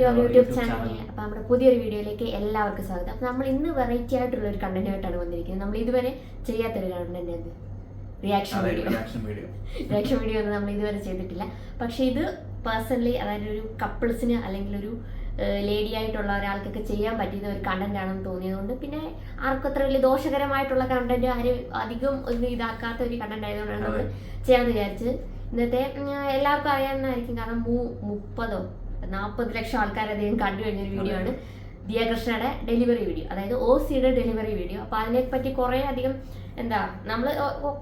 To our YouTube channel. അപ്പോൾ നമ്മുടെ പുതിയൊരു വീഡിയോയിലേക്ക് എല്ലാവർക്കും സ്വാഗതം. അപ്പോൾ നമ്മൾ ഇന്ന് വെറൈറ്റി ആയിട്ടുള്ള ഒരു കണ്ടന്റ് ആയിട്ടാണ് വന്നിരിക്കുന്നത്. നമ്മൾ ഇതുവരെ ചെയ്യാത്തൊരു കണ്ടന്റ് അത് റിയാക്ഷൻ വീഡിയോ റിയാക്ഷൻ വീഡിയോ ഒന്നും നമ്മൾ ഇതുവരെ ചെയ്തിട്ടില്ല. പക്ഷെ ഇത് പേഴ്സണലി അതായത് ഒരു കപ്പിൾസിന് അല്ലെങ്കിൽ ഒരു ലേഡി ആയിട്ടുള്ള ഒരാൾക്കൊക്കെ ചെയ്യാൻ പറ്റുന്ന ഒരു കണ്ടന്റ് ആണെന്ന് തോന്നിയതുകൊണ്ട് പിന്നെ ആർക്കും അത്ര വലിയ ദോഷകരമായിട്ടുള്ള കണ്ടന്റ് ആരും അധികം ഒന്നും ഇതാക്കാത്ത ഒരു കണ്ടന്റ് ആയതുകൊണ്ടാണ് നമ്മൾ ചെയ്യാമെന്ന് വിചാരിച്ചത്. ഇന്നത്തെ എല്ലാവർക്കും അറിയാവുന്നതായിരിക്കും. കാരണം മൂ- മുപ്പതോ നാൽപ്പത് ലക്ഷം ആൾക്കാരധികം കണ്ടു കഴിഞ്ഞ ഒരു വീഡിയോ ആണ് ദിയാകൃഷ്ണയുടെ ഡെലിവറി വീഡിയോ അതായത് ഒ സിയുടെ ഡെലിവറി വീഡിയോ. അപ്പോൾ അതിനെപ്പറ്റി കുറേ അധികം എന്താ നമ്മൾ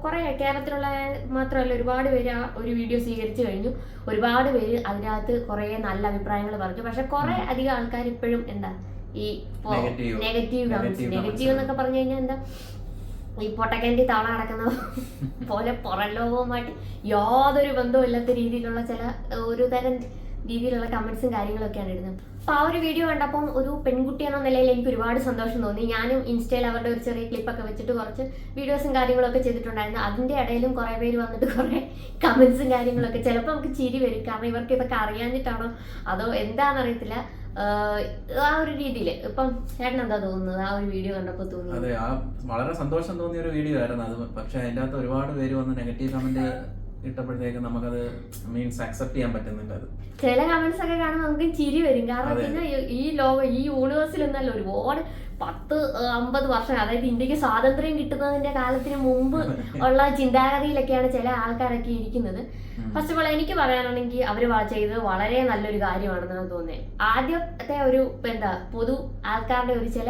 കുറേ കേരളത്തിലുള്ള മാത്രമല്ല ഒരുപാട് പേര് ആ ഒരു വീഡിയോ സ്വീകരിച്ചു കഴിഞ്ഞു. ഒരുപാട് പേര് അതിനകത്ത് കുറേ നല്ല അഭിപ്രായങ്ങൾ പറഞ്ഞു. പക്ഷെ കുറേ അധികം ആൾക്കാർ ഇപ്പോഴും എന്താ ഈ നെഗറ്റീവ് കമന്റ്സ് നെഗറ്റീവ് എന്നൊക്കെ പറഞ്ഞു കഴിഞ്ഞാൽ എന്താ ഈ പൊട്ടക്കന്റെ തവണ നടക്കുന്ന പോലെ പുറം ലോകവുമായിട്ട് യാതൊരു ബന്ധവും ഇല്ലാത്ത രീതിയിലുള്ള ചില ഒരു തരം രീതിയിലുള്ള കമന്റ്സും കാര്യങ്ങളൊക്കെയാണ് ഇടുന്നത്. അപ്പൊ ആ ഒരു വീഡിയോ കണ്ടപ്പോൾ ഒരു പെൺകുട്ടി എന്ന നിലയിൽ എനിക്ക് ഒരുപാട് സന്തോഷം തോന്നി. ഞാനും ഇൻസ്റ്റയിൽ അവരുടെ ഒരു ചെറിയ ക്ലിപ്പൊക്കെ വെച്ചിട്ട് കുറച്ച് വീഡിയോസും കാര്യങ്ങളൊക്കെ ചെയ്തിട്ടുണ്ടായിരുന്നു. അതിന്റെ ഇടയിലും കുറെ പേര് വന്നിട്ട് കുറെ കമന്റ്സും കാര്യങ്ങളൊക്കെ ചിലപ്പോൾ നമുക്ക് ചിരി വരും. കാരണം ഇവർക്ക് ഇതൊക്കെ അറിയാഞ്ഞിട്ടാണോ? അതോ എന്താണെന്നറിയത്തില്ല ആ ഒരു രീതിയിൽ ഇപ്പം ചേട്ടൻ എന്താ തോന്നുന്നത്? ആ ഒരു വീഡിയോ കണ്ടപ്പോൾ തോന്നി അതെ ആ വളരെ സന്തോഷം തോന്നിയ ഒരു വീഡിയോ ആയിരുന്നു അത്. പക്ഷെ അതിന്റെ അകത്ത് ഒരുപാട് പേര് വന്ന് നെഗറ്റീവ് കമന്റ് ഇട്ടപ്പോഴത്തേക്ക് നമുക്കത് മീൻസ് അക്സെപ്റ്റ് ചെയ്യാൻ പറ്റുന്നില്ല അത്. ചില കമന്റ്സ് ഒക്കെ കാണുമ്പോൾ നമുക്ക് ചിരി വരും. കാരണം വെച്ചാൽ ഈ ലോകം ഈ യൂണിവേഴ്സിൽ എന്നല്ല ഒരുപാട് പത്ത് അമ്പത് വർഷം അതായത് ഇന്ത്യയ്ക്ക് സ്വാതന്ത്ര്യം കിട്ടുന്നതിന്റെ കാലത്തിന് മുമ്പ് ഉള്ള ചിന്താഗതിയിലൊക്കെയാണ് ചില ആൾക്കാരൊക്കെ ഇരിക്കുന്നത്. ഫസ്റ്റ് ഓഫ് ഓൾ എനിക്ക് പറയാനാണെങ്കിൽ അവർ ചെയ്തത് വളരെ നല്ലൊരു കാര്യമാണെന്നാണ് തോന്നുന്നത്. ആദ്യത്തെ ഒരു എന്താ പൊതു ആൾക്കാരുടെ ഒരു ചില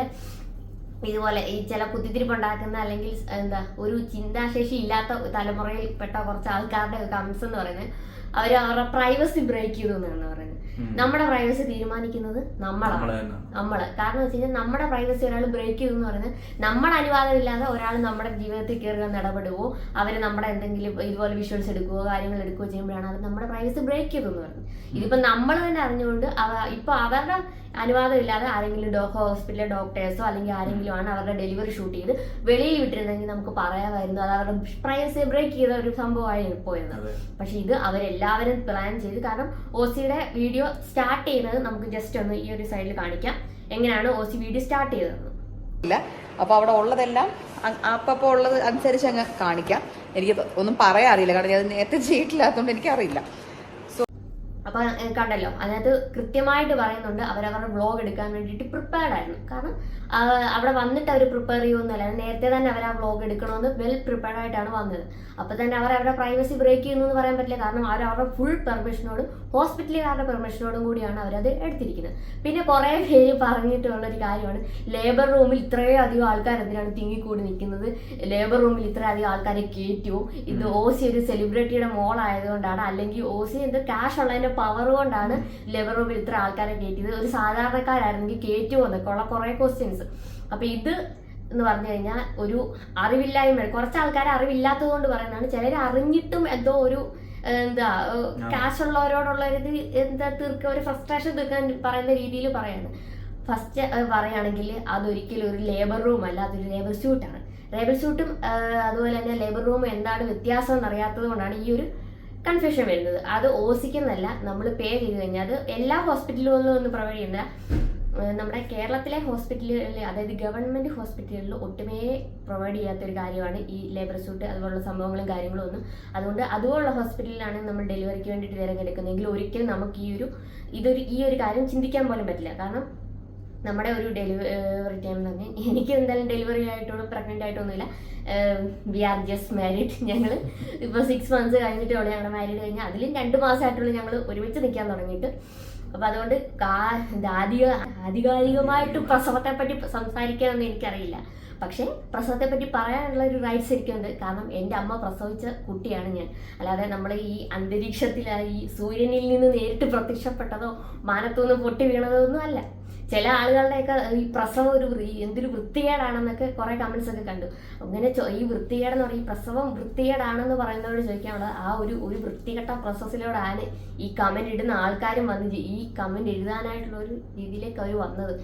ഇതുപോലെ ഈ ചില കുത്തിത്തിരിപ്പുണ്ടാക്കുന്ന അല്ലെങ്കിൽ എന്താ ഒരു ചിന്താശേഷി ഇല്ലാത്ത തലമുറയിൽപ്പെട്ട കുറച്ച് ആൾക്കാരുടെ കംസ് എന്ന് പറയുന്നത് അവർ അവരുടെ പ്രൈവസി ബ്രേക്ക് ചെയ്തു എന്നാണ് പറയുന്നത്. നമ്മുടെ പ്രൈവസി തീരുമാനിക്കുന്നത് നമ്മളാണ്. നമ്മൾ കാരണം വെച്ച് കഴിഞ്ഞാൽ നമ്മുടെ പ്രൈവസി ഒരാൾ ബ്രേക്ക് ചെയ്തു എന്ന് പറയുന്നത് നമ്മുടെ അനുവാദമില്ലാതെ ഒരാൾ നമ്മുടെ ജീവിതത്തിൽ കയറുക ഇടപെടുവോ അവർ നമ്മുടെ എന്തെങ്കിലും ഇതുപോലെ വിഷ്വൽസ് എടുക്കുകയോ കാര്യങ്ങൾ എടുക്കുകയോ ചെയ്യുമ്പോഴാണ് അവർ നമ്മുടെ പ്രൈവസി ബ്രേക്ക് ചെയ്തു എന്ന് പറയുന്നത് ഇതിപ്പോ നമ്മൾ തന്നെ അറിഞ്ഞുകൊണ്ട് ഇപ്പൊ അവരുടെ അനുവാദമില്ലാതെ ആരെങ്കിലും ഡോ ഹോസ്പിറ്റലിലെ ഡോക്ടേഴ്സോ അല്ലെങ്കിൽ ആരെങ്കിലും ആണ് അവരുടെ ഡെലിവറി ഷൂട്ട് ചെയ്ത് വെളിയിൽ വിട്ടിരുന്നെങ്കിൽ നമുക്ക് പറയാമായിരുന്നു. അത് അവരുടെ പ്രൈവസി ബ്രേക്ക് ചെയ്ത ഒരു സംഭവമായി പോയത്. പക്ഷെ ഇത് അവരെല്ലാവരും പ്ലാൻ ചെയ്ത് കാരണം ഒ സിയുടെ വീഡിയോ സ്റ്റാർട്ട് ചെയ്യുന്നത് നമുക്ക് ജസ്റ്റ് ഒന്ന് ഈ ഒരു സൈഡിൽ കാണിക്കാം. എങ്ങനെയാണ് ഒ സി വീഡിയോ സ്റ്റാർട്ട് ചെയ്തതെന്ന് ഇല്ല. അപ്പോൾ അവിടെ ഉള്ളതെല്ലാം അപ്പോൾ ഉള്ളത് അനുസരിച്ച് അങ്ങ് കാണിക്കാം. എനിക്ക് ഒന്നും പറയാറില്ല കാരണം ഞാൻ നേരത്തെ ചെയ്തിട്ടില്ലാത്തതുകൊണ്ട് എനിക്കറിയില്ല. അപ്പൊ ഏഹ്, കണ്ടല്ലോ. അതിനകത്ത് കൃത്യമായിട്ട് പറയുന്നുണ്ട് അവരവരുടെ വ്ളോഗ് എടുക്കാൻ വേണ്ടിയിട്ട് പ്രിപ്പയർഡ് ആയിരുന്നു. കാരണം അവിടെ വന്നിട്ട് അവർ പ്രിപ്പയർ ചെയ്യുമെന്നല്ല. നേരത്തെ തന്നെ അവർ ആ വ്ളോഗ് എടുക്കണമെന്ന് വെൽ പ്രിപ്പയർഡ് ആയിട്ടാണ് വന്നത്. അപ്പൊ തന്നെ അവർ അവരുടെ പ്രൈവസി ബ്രേക്ക് ചെയ്യുന്നു എന്ന് പറയാൻ പറ്റില്ല. കാരണം അവർ അവരുടെ ഫുൾ പെർമിഷനോടും ഹോസ്പിറ്റലുകാരുടെ പെർമിഷനോടും കൂടിയാണ് അവരത് എടുത്തിരിക്കുന്നത്. പിന്നെ കുറേ പേര് പറഞ്ഞിട്ടുള്ള ഒരു കാര്യമാണ് ലേബർ റൂമിൽ ഇത്രയും അധികം ആൾക്കാർ എന്തിനാണ് തിങ്ങിക്കൂടി നിൽക്കുന്നത്? ലേബർ റൂമിൽ ഇത്രയധികം ആൾക്കാരെ കയറ്റുമോ ഇത് ഓസി ഒരു സെലിബ്രിറ്റിയുടെ മോളായതുകൊണ്ടാണ്. അല്ലെങ്കിൽ ഓസി എന്ത് ക്യാഷ് ഉള്ളതിന്റെ പവർ കൊണ്ടാണ് ലെവർ റൂമിൽ ഇത്ര ആൾക്കാരെ കയറ്റിയത് ഒരു സാധാരണക്കാരായിരുന്നെങ്കിൽ കയറ്റുമോ എന്നൊക്കെ ഉള്ള കുറേ ക്വസ്റ്റ്യൻസ് അപ്പൊ ഇത് എന്ന് പറഞ്ഞു കഴിഞ്ഞാൽ ഒരു അറിവില്ലായ്മ കുറച്ച് ആൾക്കാർ അറിവില്ലാത്തത് കൊണ്ട് പറയുന്നതാണ്. ചിലർ അറിഞ്ഞിട്ടും എന്തോ ഒരു എന്താ ക്യാഷ് ഉള്ളവരോടുള്ള ഒരു എന്താ തീർക്കുക ഒരു ഫ്രസ്ട്രേഷൻ തീർക്കാൻ പറയുന്ന രീതിയിൽ പറയാണ്. ഫസ്റ്റ് പറയുകയാണെങ്കിൽ അതൊരിക്കലും ഒരു ലേബർ റൂം അല്ല അതൊരു ലേബർ സ്യൂട്ടാണ് ലേബർ സ്യൂട്ടും അതുപോലെ തന്നെ ലേബർ റൂം എന്താണ് വ്യത്യാസം എന്നറിയാത്തത് കൊണ്ടാണ് ഈ ഒരു കൺഫ്യൂഷൻ വരുന്നത്. അത് ഓസിക്കുന്നല്ല നമ്മൾ പേ ചെയ്ത് കഴിഞ്ഞാൽ അത് എല്ലാ ഹോസ്പിറ്റലുകളിലും ഒന്നും പ്രൊവൈഡ് ചെയ്യുന്ന നമ്മുടെ കേരളത്തിലെ ഹോസ്പിറ്റലുകളിൽ അതായത് ഗവൺമെന്റ് ഹോസ്പിറ്റലുകളിൽ ഒട്ടുമേ പ്രൊവൈഡ് ചെയ്യാത്ത ഒരു കാര്യമാണ് ഈ ലേബർ സ്യൂട്ട് അതുപോലുള്ള സംഭവങ്ങളും കാര്യങ്ങളും ഒന്നും. അതുകൊണ്ട് അതുപോലുള്ള ഹോസ്പിറ്റലിലാണ് നമ്മൾ ഡെലിവറിക്ക് വേണ്ടിയിട്ട് തിരഞ്ഞെടുക്കുന്നതെങ്കിൽ ഒരിക്കലും നമുക്ക് ഈ ഒരു ഇതൊരു ഈ ഒരു കാര്യം ചിന്തിക്കാൻ പോലും പറ്റില്ല. കാരണം നമ്മുടെ ഒരു ഡെലിവറി ടൈം തന്നെ എനിക്ക് എന്തായാലും ഡെലിവറി ആയിട്ടോ പ്രഗ്നന്റ് ആയിട്ടൊന്നുമില്ല. വി ആർ ജസ്റ്റ് മാരീഡ് ഞങ്ങൾ ഇപ്പോൾ സിക്സ് മന്ത്സ് കഴിഞ്ഞിട്ടുള്ളൂ ഞങ്ങളുടെ മാരീഡ് കഴിഞ്ഞാൽ അതിലും രണ്ട് മാസമായിട്ടുള്ളൂ ഞങ്ങൾ ഒരുമിച്ച് നിൽക്കാൻ തുടങ്ങിയിട്ട്. അപ്പം അതുകൊണ്ട് കാ- ആധിക ആധികാരികമായിട്ട് പ്രസവത്തെ പറ്റി സംസാരിക്കാനൊന്നും എനിക്കറിയില്ല. പക്ഷേ പ്രസവത്തെ പറ്റി പറയാനുള്ള ഒരു റൈറ്റ്സ് എനിക്കുണ്ട്. കാരണം എന്റെ അമ്മ പ്രസവിച്ച കുട്ടിയാണ് ഞാൻ. അല്ലാതെ നമ്മൾ ഈ അന്തരീക്ഷത്തിലായി സൂര്യനിൽ നിന്ന് നേരിട്ട് പ്രത്യക്ഷപ്പെട്ടതോ മാനത്തുനിന്ന് പൊട്ടി വീണതോ ഒന്നും അല്ല. ചില ആളുകളുടെയൊക്കെ ഈ പ്രസവം ഒരു എന്തൊരു വൃത്തികേടാണെന്നൊക്കെ കുറെ കമന്റ്സ് ഒക്കെ കണ്ടു. അങ്ങനെ ഈ വൃത്തികേടെന്ന് പറയും പ്രസവം വൃത്തികേടാണെന്ന് പറയുന്നവരോട് ചോദിക്കാനുള്ളത് ആ ഒരു ഒരു വൃത്തികെട്ട പ്രോസസ്സിലൂടെയാണ് ഈ കമന്റ് ഇടുന്ന ആൾക്കാരും വന്ന് ഈ കമന്റ് എഴുതാനായിട്ടുള്ള ഒരു രീതിയിലേക്ക് അവർ വന്നത്.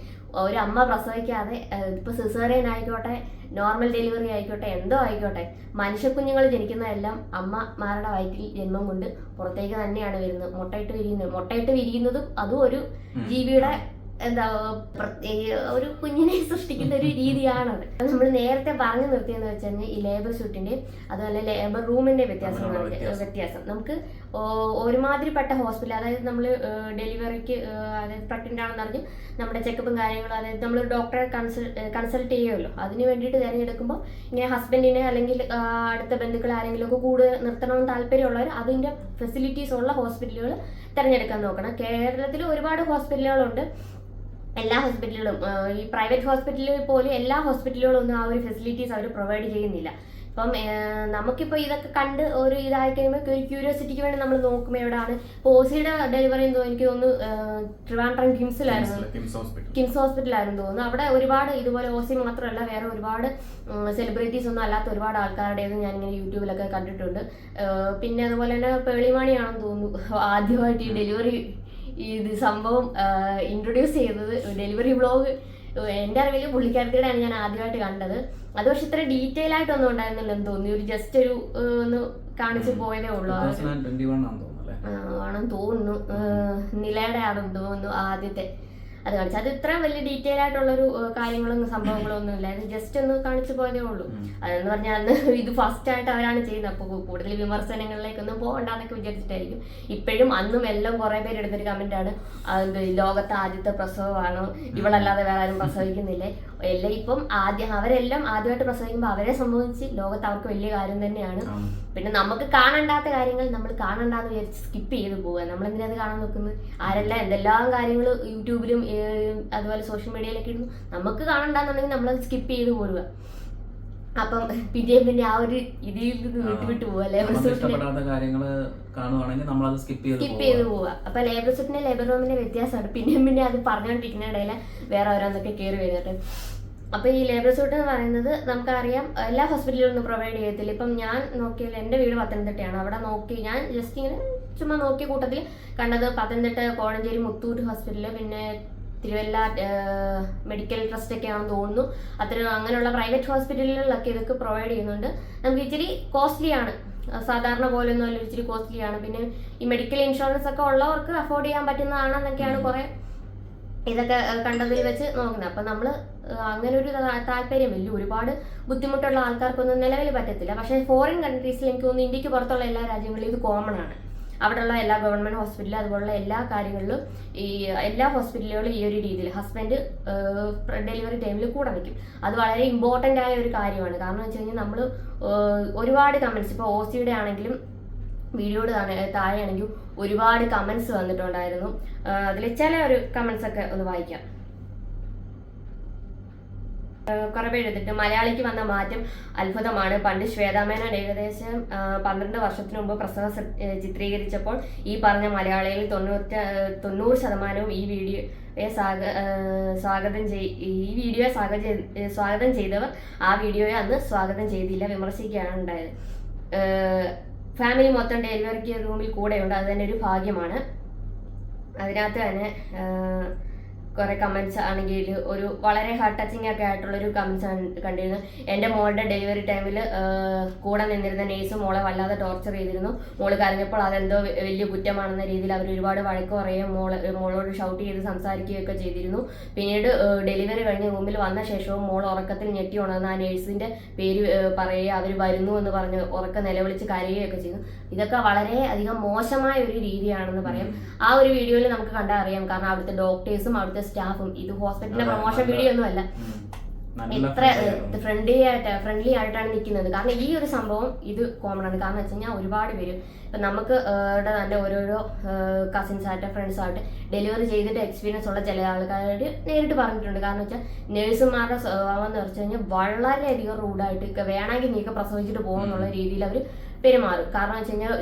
ഒരു അമ്മ പ്രസവിക്കാതെ ഇപ്പൊ സിസേറിയൻ ആയിക്കോട്ടെ നോർമൽ ഡെലിവറി ആയിക്കോട്ടെ എന്തോ ആയിക്കോട്ടെ മനുഷ്യക്കുഞ്ഞുങ്ങൾ ജനിക്കുന്നതെല്ലാം അമ്മമാരുടെ വയറ്റിൽ ജന്മം കൊണ്ട് പുറത്തേക്ക് തന്നെയാണ് വരുന്നത്. മുട്ടയിട്ട് വിരിയുന്നത് മുട്ടയിട്ട് വിരിയുന്നതും അതും ഒരു ജീവിയുടെ എന്താ പ്രത്യേക ഒരു കുഞ്ഞിനെ സൃഷ്ടിക്കുന്ന ഒരു രീതിയാണത്. നമ്മൾ നേരത്തെ പറഞ്ഞു നിർത്തിയെന്ന് വെച്ചാൽ ഈ ലേബർ ഷൂട്ടിന്റെ അതുപോലെ ലേബർ റൂമിന്റെ വ്യത്യാസം. വ്യത്യാസം. നമുക്ക് ഒരുമാതിരിപ്പെട്ട ഹോസ്പിറ്റൽ അതായത് നമ്മൾ ഡെലിവറിക്ക് അതായത് പ്രഗ്നന്റ് ആണെന്ന് അറിഞ്ഞ് നമ്മുടെ ചെക്കപ്പും കാര്യങ്ങളും അതായത് നമ്മൾ ഡോക്ടറെ കൺസൾ കൺസൾട്ട് ചെയ്യുമല്ലോ. അതിന് വേണ്ടിയിട്ട് തിരഞ്ഞെടുക്കുമ്പോൾ ഇങ്ങനെ ഹസ്ബൻഡിനെ അല്ലെങ്കിൽ അടുത്ത ബന്ധുക്കൾ ആരെങ്കിലും ഒക്കെ കൂടുതൽ നിർത്തണമെന്ന് താല്പര്യമുള്ളവർ അതിന്റെ ഫെസിലിറ്റീസ് ഉള്ള ഹോസ്പിറ്റലുകൾ തിരഞ്ഞെടുക്കാൻ നോക്കണം. കേരളത്തിൽ ഒരുപാട് ഹോസ്പിറ്റലുകളുണ്ട് എല്ലാ ഹോസ്പിറ്റലുകളും ഈ പ്രൈവറ്റ് ഹോസ്പിറ്റലുകളിൽ പോലും എല്ലാ ഹോസ്പിറ്റലുകളും ഒന്നും ആ ഒരു ഫെസിലിറ്റീസ് അവർ പ്രൊവൈഡ് ചെയ്യുന്നില്ല. ഇപ്പം നമുക്കിപ്പോൾ ഇതൊക്കെ കണ്ട് ഒരു ഇതായി കഴിയുമ്പോൾ ഒരു ക്യൂരിയോസിറ്റിക്ക് വേണ്ടി നമ്മൾ നോക്കുമ്പോൾ എവിടെയാണ് ഇപ്പോൾ ഓസിയുടെ ഡെലിവറി എന്തോ എനിക്ക് തോന്നുന്നു ട്രിവാൻഡ്രം കിംസിലായിരുന്നു. കിംസ് ഹോസ്പിറ്റലായിരുന്നു തോന്നുന്നു. അവിടെ ഒരുപാട് ഇതുപോലെ ഓസി മാത്രമല്ല വേറെ ഒരുപാട് സെലിബ്രിറ്റീസ് ഒന്നും അല്ലാത്ത ഒരുപാട് ഞാൻ ഇങ്ങനെ യൂട്യൂബിലൊക്കെ കണ്ടിട്ടുണ്ട്. പിന്നെ അതുപോലെ തന്നെ പേളിമാണിയാണെന്ന് തോന്നുന്നു ആദ്യമായിട്ട് ഈ ഡെലിവറി ഇത് സംഭവം ഇൻട്രൊഡ്യൂസ് ചെയ്തത് ഡെലിവറി ബ്ലോഗ് എന്റെ അറിവിൽ പുള്ളിക്കാരത്തിയുടെയാണ് ഞാൻ ആദ്യമായിട്ട് കണ്ടത്. അത് പക്ഷെ ഇത്ര ഡീറ്റെയിൽ ആയിട്ടൊന്നും ഉണ്ടായിരുന്നില്ലെന്ന് തോന്നി. ഒരു ജസ്റ്റ് ഒരു ഒന്ന് കാണിച്ചു പോയതേ ഉള്ളൂ. ആണെന്ന് തോന്നുന്നു നിലയുടെ ആണെന്ന് തോന്നുന്നു ആദ്യത്തെ. അത് കാണിച്ചു. അത് ഇത്രയും വലിയ ഡീറ്റെയിൽ ആയിട്ടുള്ളൊരു ഒരു കാര്യങ്ങളും സംഭവങ്ങളും ഒന്നും ഇല്ല ജസ്റ്റ് ഒന്ന് കാണിച്ചു പോയതേ ഉള്ളൂ. അതെന്ന് പറഞ്ഞാൽ അന്ന് ഇത് ഫസ്റ്റ് ആയിട്ട് അവരാണ് ചെയ്യുന്നത്. അപ്പോൾ കൂടുതൽ വിമർശനങ്ങളിലേക്കൊന്നും പോകണ്ടെന്നൊക്കെ വിചാരിച്ചിട്ടായിരിക്കും. ഇപ്പോഴും അന്നും എല്ലാം കുറെ പേര് എടുത്തൊരു കമന്റ് ആണ്. അത് ലോകത്തെ ആദ്യത്തെ പ്രസവമാണ്? ഇവളല്ലാതെ വേറെ ആരും പ്രസവിക്കുന്നില്ലേ? എല്ലാം ഇപ്പം ആദ്യം അവരെല്ലാം ആദ്യമായിട്ട് പ്രസവിക്കുമ്പോൾ അവരെ സംബന്ധിച്ച് ലോകത്ത് അവർക്ക് വലിയ കാര്യം തന്നെയാണ്. പിന്നെ നമുക്ക് കാണണ്ടാത്ത കാര്യങ്ങൾ നമ്മൾ കാണണ്ടാന്ന് വിചാരിച്ച് സ്കിപ്പ് ചെയ്ത് പോവുക നമ്മൾ എന്തിനാ അത് കാണാൻ നോക്കുന്നത്? ആരെല്ലാം എന്തെല്ലാം കാര്യങ്ങൾ യൂട്യൂബിലും അതുപോലെ സോഷ്യൽ മീഡിയയിലൊക്കെ ഇടുന്നു? നമുക്ക് കാണണ്ടെന്നുണ്ടെങ്കിൽ നമ്മൾ സ്കിപ്പ് ചെയ്ത് പോരുക. അപ്പം പിന്നെ പിന്നെ ആ ഒരു ഇതിൽ നിന്ന് വിട്ടുവിട്ട് പോവാ. ലേബർ സ്കിപ്പ് ചെയ്ത് പോവാ. അപ്പൊ ലേബർ സൂട്ടിന്റെ ലേബർ റൂമിന്റെ വ്യത്യാസമാണ്. പിന്നെയും പിന്നെ അത് പറഞ്ഞുകൊണ്ടിരിക്കുന്ന ഇടയിൽ വേറെ ഓരോന്നൊക്കെ കയറി വരുന്നുണ്ട് അപ്പൊ ഈ ലേബർ സ്യൂട്ട് എന്ന് പറയുന്നത് നമുക്കറിയാം എല്ലാ ഹോസ്പിറ്റലിലും ഒന്നും പ്രൊവൈഡ് ചെയ്യത്തില്ല. ഇപ്പം ഞാൻ നോക്കിയാൽ എന്റെ വീട് പത്തനംതിട്ടയാണ്. അവിടെ നോക്കി ഞാൻ ജസ്റ്റ് ഇങ്ങനെ ചുമ്മാ നോക്കിയ കൂട്ടത്തിൽ കണ്ടത് പത്തനംതിട്ട കോഴഞ്ചേരി മുത്തൂട്ട് ഹോസ്പിറ്റൽ പിന്നെ തിരുവല്ല മെഡിക്കൽ ട്രസ്റ്റ് ഒക്കെ ആണെന്ന് തോന്നുന്നു. അത്തരം അങ്ങനെയുള്ള പ്രൈവറ്റ് ഹോസ്പിറ്റലുകളിലൊക്കെ ഇതൊക്കെ പ്രൊവൈഡ് ചെയ്യുന്നുണ്ട്. നമുക്ക് ഇച്ചിരി കോസ്റ്റ്ലി ആണ്. സാധാരണ പോലെ ഒന്നും അല്ല ഇച്ചിരി കോസ്റ്റ്ലി ആണ്. പിന്നെ ഈ മെഡിക്കൽ ഇൻഷുറൻസ് ഒക്കെ ഉള്ളവർക്ക് അഫോർഡ് ചെയ്യാൻ പറ്റുന്നതാണെന്നൊക്കെയാണ്. കുറെ ഇതൊക്കെ കണ്ടതിൽ വെച്ച് നോക്കുന്നത്. അപ്പം നമ്മൾ അങ്ങനെ ഒരു താല്പര്യമില്ല ഒരുപാട് ബുദ്ധിമുട്ടുള്ള ആൾക്കാർക്കൊന്നും നിലവിൽ പറ്റത്തില്ല. പക്ഷേ ഫോറിൻ കൺട്രീസിൽ എനിക്ക് തോന്നുന്നു ഇന്ത്യയ്ക്ക് പുറത്തുള്ള എല്ലാ രാജ്യങ്ങളിലും ഇത് കോമൺ ആണ്. അവിടെയുള്ള എല്ലാ ഗവൺമെന്റ് ഹോസ്പിറ്റലും അതുപോലുള്ള എല്ലാ കാര്യങ്ങളിലും ഈ എല്ലാ ഹോസ്പിറ്റലുകളും ഈ ഒരു രീതിയിൽ ഹസ്ബൻഡ് ഡെലിവറി ടൈമിൽ കൂടെ നിൽക്കും. അത് വളരെ ഇമ്പോർട്ടന്റ് ആയ ഒരു കാര്യമാണ്. കാരണം വെച്ച് കഴിഞ്ഞാൽ നമ്മൾ ഒരുപാട് കമൻസ് ഇപ്പോൾ ഒ സിയുടെ ആണെങ്കിലും വീഡിയോയുടെ താഴെ താഴെയാണെങ്കിൽ ഒരുപാട് കമന്റ്സ് വന്നിട്ടുണ്ടായിരുന്നു. അതിൽ ചില ഒരു കമന്റ്സ് ഒക്കെ ഒന്ന് വായിക്കാം. കുറെ പേര് എഴുതിട്ട് മലയാളിക്ക് വന്ന മാറ്റം അത്ഭുതമാണ്. പണ്ട് ശ്വേതാമേനോൻ ഏകദേശം പന്ത്രണ്ട് വർഷത്തിന് മുമ്പ് പ്രസവം ചിത്രീകരിച്ചപ്പോൾ ഈ പറഞ്ഞ മലയാളിയിൽ തൊണ്ണൂറ്റ തൊണ്ണൂറ് ശതമാനവും ഈ വീഡിയോയെ സ്വാഗ സ്വാഗതം ചെയ് ഈ വീഡിയോയെ സ്വാഗതം സ്വാഗതം ചെയ്തവർ ആ വീഡിയോയെ അന്ന് സ്വാഗതം ചെയ്തില്ല വിമർശിക്കുകയാണ് ഉണ്ടായത്. ഫാമിലി മൊത്തം ഡെലിവറിക്ക് റൂമിൽ കൂടെയുണ്ട്. അത് തന്നെ ഒരു ഭാഗ്യമാണ്. അതിനകത്ത് തന്നെ കുറെ കമന്റ്സ് ആണെങ്കിൽ ഒരു വളരെ ഹാർട്ട് ടച്ചിങ് ഒക്കെ ആയിട്ടുള്ള ഒരു കമന്റ്സ് ആണ് കണ്ടിരുന്നത്. എന്റെ മോളുടെ ഡെലിവറി ടൈമിൽ കൂടെ നിന്നിരുന്ന നേഴ്സ് മോളെ വല്ലാതെ ടോർച്ചർ ചെയ്തിരുന്നു. മോൾ കരഞ്ഞപ്പോൾ അതെന്തോ വലിയ കുറ്റമാണെന്ന രീതിയിൽ അവർ ഒരുപാട് വഴക്ക് പറയുകയും മോളെ മോളോട് ഷൗട്ട് ചെയ്ത് സംസാരിക്കുകയൊക്കെ ചെയ്തിരുന്നു. പിന്നീട് ഡെലിവറി കഴിഞ്ഞ് റൂമിൽ വന്ന ശേഷവും മോൾ ഉറക്കത്തിൽ ഞെട്ടി ഉണർന്ന ആ നേഴ്സിന്റെ പേര് പറയുക അവർ വരുന്നു എന്ന് പറഞ്ഞ് ഉറക്ക നിലവിളിച്ച് കരയുകയൊക്കെ ചെയ്തു. ഇതൊക്കെ വളരെ അധികം മോശമായ ഒരു രീതിയാണെന്ന് പറയാം. ആ ഒരു വീഡിയോയിൽ നമുക്ക് കണ്ടാൽ അറിയാം. കാരണം അവിടുത്തെ ഡോക്ടേഴ്സും അവിടുത്തെ സ്റ്റാഫും ഇത് ഹോസ്പിറ്റലിന്റെ പ്രൊമോഷൻ വീഡിയോ ഒന്നും അല്ല എത്ര ഫ്രണ്ട്ലി ആയിട്ട് ഫ്രണ്ട്ലി ആയിട്ടാണ് നിൽക്കുന്നത് കാരണം ഈ ഒരു സംഭവം ഇത് കോമൺ ആണ്. കാരണം വെച്ച് കഴിഞ്ഞാൽ ഒരുപാട് പേര് ഇപ്പം നമുക്ക് തന്നെ ഓരോരോ കസിൻസ് ആയിട്ട് ഫ്രണ്ട്സ് ആയിട്ട് ഡെലിവറി ചെയ്തിട്ട് എക്സ്പീരിയൻസ് ഉള്ള ചില ആൾക്കാർ നേരിട്ട് പറഞ്ഞിട്ടുണ്ട്. കാരണം വെച്ചാൽ നേഴ്സുമാരുടെ സ്വഭാവം എന്ന് വെച്ച് കഴിഞ്ഞാൽ വളരെയധികം റൂഡായിട്ട് വേണമെങ്കിൽ നീക്ക പ്രസവിച്ചിട്ട് പോകുന്നുള്ള രീതിയിൽ അവർ പെരുമാറും. കാരണം വെച്ച് കഴിഞ്ഞാൽ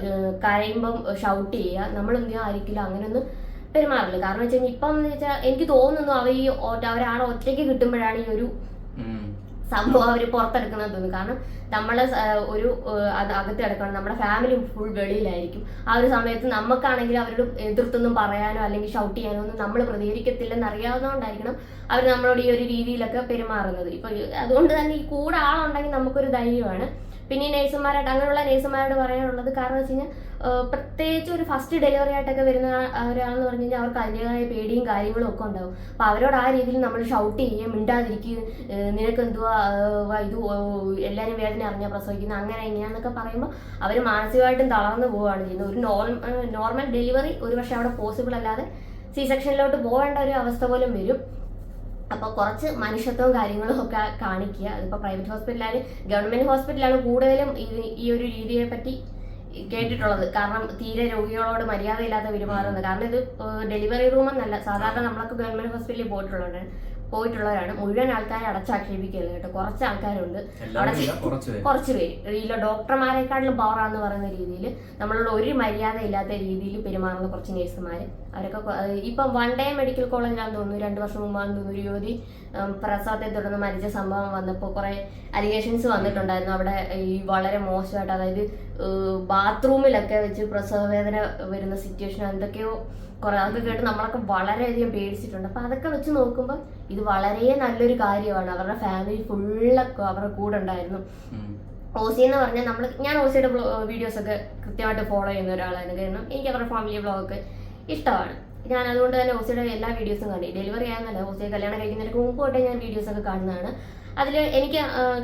കരയുമ്പം ഷൗട്ട് ചെയ്യുക. ചെയ്യുക? ആയിരിക്കില്ല അങ്ങനെയൊന്നും പെരുമാറില്ല കാരണം വെച്ചാൽ ഇപ്പം എന്ന് വെച്ചാൽ എനിക്ക് തോന്നുന്നു അവർ ഈ അവരാണ് ഒറ്റയ്ക്ക് കിട്ടുമ്പോഴാണ് ഈ ഒരു. സംഭവം അവർ പുറത്തെടുക്കുന്നത് തോന്നുന്നു. കാരണം നമ്മളെ ഒരു അകത്ത് കിടക്കണം നമ്മുടെ ഫാമിലി ഫുൾ വെളിയിലായിരിക്കും. ആ ഒരു സമയത്ത് നമുക്കാണെങ്കിൽ അവരോട് എതിർത്തൊന്നും പറയാനോ അല്ലെങ്കിൽ ഷൗട്ട് ചെയ്യാനോ ഒന്നും നമ്മൾ പ്രതികരിക്കത്തില്ലെന്ന് അറിയാവുന്നതുകൊണ്ടായിരിക്കണം അവർ നമ്മളോട് ഈ ഒരു രീതിയിലൊക്കെ പെരുമാറുന്നത്. ഇപ്പൊ അതുകൊണ്ട് തന്നെ ഈ കൂടെ ആളുണ്ടെങ്കിൽ നമുക്കൊരു ധൈര്യമാണ്. പിന്നെ ഈ നേഴ്സുമാരായിട്ട് അങ്ങനെയുള്ള നേഴ്സുമാരോട് പറയാനുള്ളത് കാരണം വെച്ച് കഴിഞ്ഞാൽ പ്രത്യേകിച്ച് ഒരു ഫസ്റ്റ് ഡെലിവറി ആയിട്ടൊക്കെ വരുന്ന ഒരാളെന്ന് പറഞ്ഞു കഴിഞ്ഞാൽ അവർക്ക് അതിന്റെതായ പേടിയും കാര്യങ്ങളും ഒക്കെ ഉണ്ടാവും. അപ്പോൾ അവരോട് ആ രീതിയിൽ നമ്മൾ ഷൗട്ട് ചെയ്യുക മിണ്ടാതിരിക്കുക നിനക്ക് എന്തുവാ ഇത് എല്ലാവരും വേദന അറിഞ്ഞാൽ പ്രസവിക്കുന്നത് അങ്ങനെ ഇങ്ങനെയാന്നൊക്കെ പറയുമ്പോൾ അവർ മാനസികമായിട്ടും തളർന്നു പോവുകയാണ് ചെയ്യുന്നത്. ഒരു നോർമൽ നോർമൽ ഡെലിവറി ഒരു പക്ഷേ അവിടെ പോസിബിൾ അല്ലാതെ സി സെക്ഷനിലോട്ട് പോകേണ്ട ഒരു അവസ്ഥ പോലും വരും. അപ്പോൾ കുറച്ച് മനുഷ്യത്വവും കാര്യങ്ങളും ഒക്കെ കാണിക്കുക. അതിപ്പോൾ പ്രൈവറ്റ് ഹോസ്പിറ്റലായാലും ഗവൺമെന്റ് ഹോസ്പിറ്റലാണ് കൂടുതലും ഈ ഒരു രീതിയെ പറ്റി കേട്ടിട്ടുള്ളത്. കാരണം തീരെ രോഗികളോട് മര്യാദയില്ലാതെ പെരുമാറുന്നത്. കാരണം ഇത് ഡെലിവറി റൂം എന്നല്ല സാധാരണ നമ്മളൊക്കെ ഗവൺമെന്റ് ഹോസ്പിറ്റലിൽ പോയിട്ടുള്ളവരാണ്. പോയിട്ടുള്ളവരാണ്. മുഴുവൻ ആൾക്കാരെ അടച്ചാക്ഷേപിക്കരുത് കേട്ടോ. കുറച്ച് ആൾക്കാരുണ്ട്. കുറച്ച് പേര്. ഈ ഡോക്ടർമാരെക്കാട്ടിലും പവറാന്ന് പറയുന്ന രീതിയിൽ നമ്മളോട് ഒരു മര്യാദ ഇല്ലാത്ത രീതിയിൽ പെരുമാറുന്ന കുറച്ച് നേഴ്സുമാർ അവരൊക്കെ ഇപ്പൊ വൺ ഡേ മെഡിക്കൽ കോളേജിലാണെന്ന് തോന്നുന്നു രണ്ട് വർഷം മുമ്പാണെന്ന് തോന്നുന്നു യുവതി പ്രസവത്തെ തുടർന്ന് മരിച്ച സംഭവം വന്നപ്പോൾ കുറെ അലിഗേഷൻസ് വന്നിട്ടുണ്ടായിരുന്നു. അവിടെ ഈ വളരെ മോശമായിട്ട് അതായത് ബാത്റൂമിലൊക്കെ വെച്ച് പ്രസവ വേദന വരുന്ന സിറ്റുവേഷൻ എന്തൊക്കെയോ കുറെ അതൊക്കെ കേട്ട് നമ്മളൊക്കെ വളരെയധികം പേടിച്ചിട്ടുണ്ട്. അപ്പൊ അതൊക്കെ വെച്ച് നോക്കുമ്പോൾ ഇത് വളരെ നല്ലൊരു കാര്യമാണ്. അവരുടെ ഫാമിലി ഫുള്ളൊക്കെ അവരുടെ കൂടെ ഉണ്ടായിരുന്നു. ഓസി എന്ന് പറഞ്ഞാൽ നമ്മൾ ഞാൻ ഓസിയുടെ വീഡിയോസ് ഒക്കെ കൃത്യമായിട്ട് ഫോളോ ചെയ്യുന്ന ഒരാളാണ് കാരണം എനിക്ക് അവരുടെ ഫാമിലി ബ്ലോഗൊക്കെ ഇഷ്ടമാണ്. ഞാൻ അതുകൊണ്ട് തന്നെ ഓസിയുടെ എല്ലാ വീഡിയോസും കണ്ടി. ഡെലിവറി ആയെന്നല്ല ഓസിയെ കല്യാണം കഴിക്കുന്നതിന് മുമ്പ് തൊട്ടേ ഞാൻ വീഡിയോസ് ഒക്കെ കാണുന്നതാണ്. അതിൽ എനിക്ക്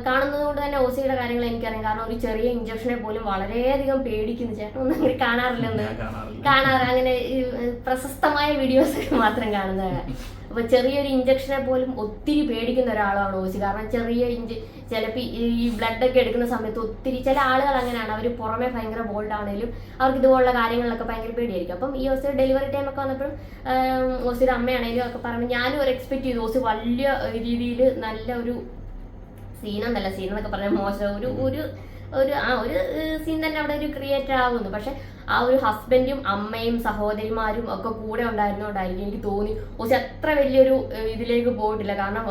കാണുന്നത് കൊണ്ട് തന്നെ ഓസിയുടെ കാര്യങ്ങൾ എനിക്കറിയാം. കാരണം ഒരു ചെറിയ ഇഞ്ചക്ഷനെ പോലും വളരെയധികം പേടിക്കുന്നു. ചേട്ടൻ ഒന്നും അങ്ങനെ കാണാറില്ലെന്ന്. കാണാറ്. അങ്ങനെ പ്രശസ്തമായ വീഡിയോസ് മാത്രം കാണുന്നതാണ്. അപ്പൊ ചെറിയൊരു ഇഞ്ചക്ഷനെ പോലും ഒത്തിരി പേടിക്കുന്ന ഒരാളാണ് ഓസി. കാരണം ചെറിയ ഇഞ്ച് ചിലപ്പോൾ ഈ ബ്ലഡ് ഒക്കെ എടുക്കുന്ന സമയത്ത് ഒത്തിരി ചില ആളുകൾ അങ്ങനെയാണ്. അവർ പുറമെ ഭയങ്കര ബോൾഡ് ആണെങ്കിലും അവർക്ക് ഇതുപോലുള്ള കാര്യങ്ങളിലൊക്കെ ഭയങ്കര പേടിയായിരിക്കും. അപ്പം ഈ ഓസിയുടെ ഡെലിവറി ടൈം ഒക്കെ വന്നപ്പോഴും ഓസിയുടെ അമ്മയാണെങ്കിലും ഒക്കെ പറഞ്ഞു ഞാനും ഒരു എക്സ്പെക്ട് ചെയ്തു. ഓസി വലിയ രീതിയിൽ നല്ല ഒരു സീനെന്നല്ല സീൻ എന്നൊക്കെ പറഞ്ഞാൽ മോശം. ഒരു ഒരു ഒരു ആ ഒരു സീൻ തന്നെ അവിടെ ഒരു ക്രിയേറ്റ് ആവുന്നു. പക്ഷെ ആ ഒരു ഹസ്ബൻഡും അമ്മയും സഹോദരിമാരും ഒക്കെ കൂടെ ഉണ്ടായിരുന്നോണ്ടായിരിക്കും എനിക്ക് തോന്നി. പക്ഷെ അത്ര വലിയൊരു ഇതിലേക്ക് പോയിട്ടില്ല. കാരണം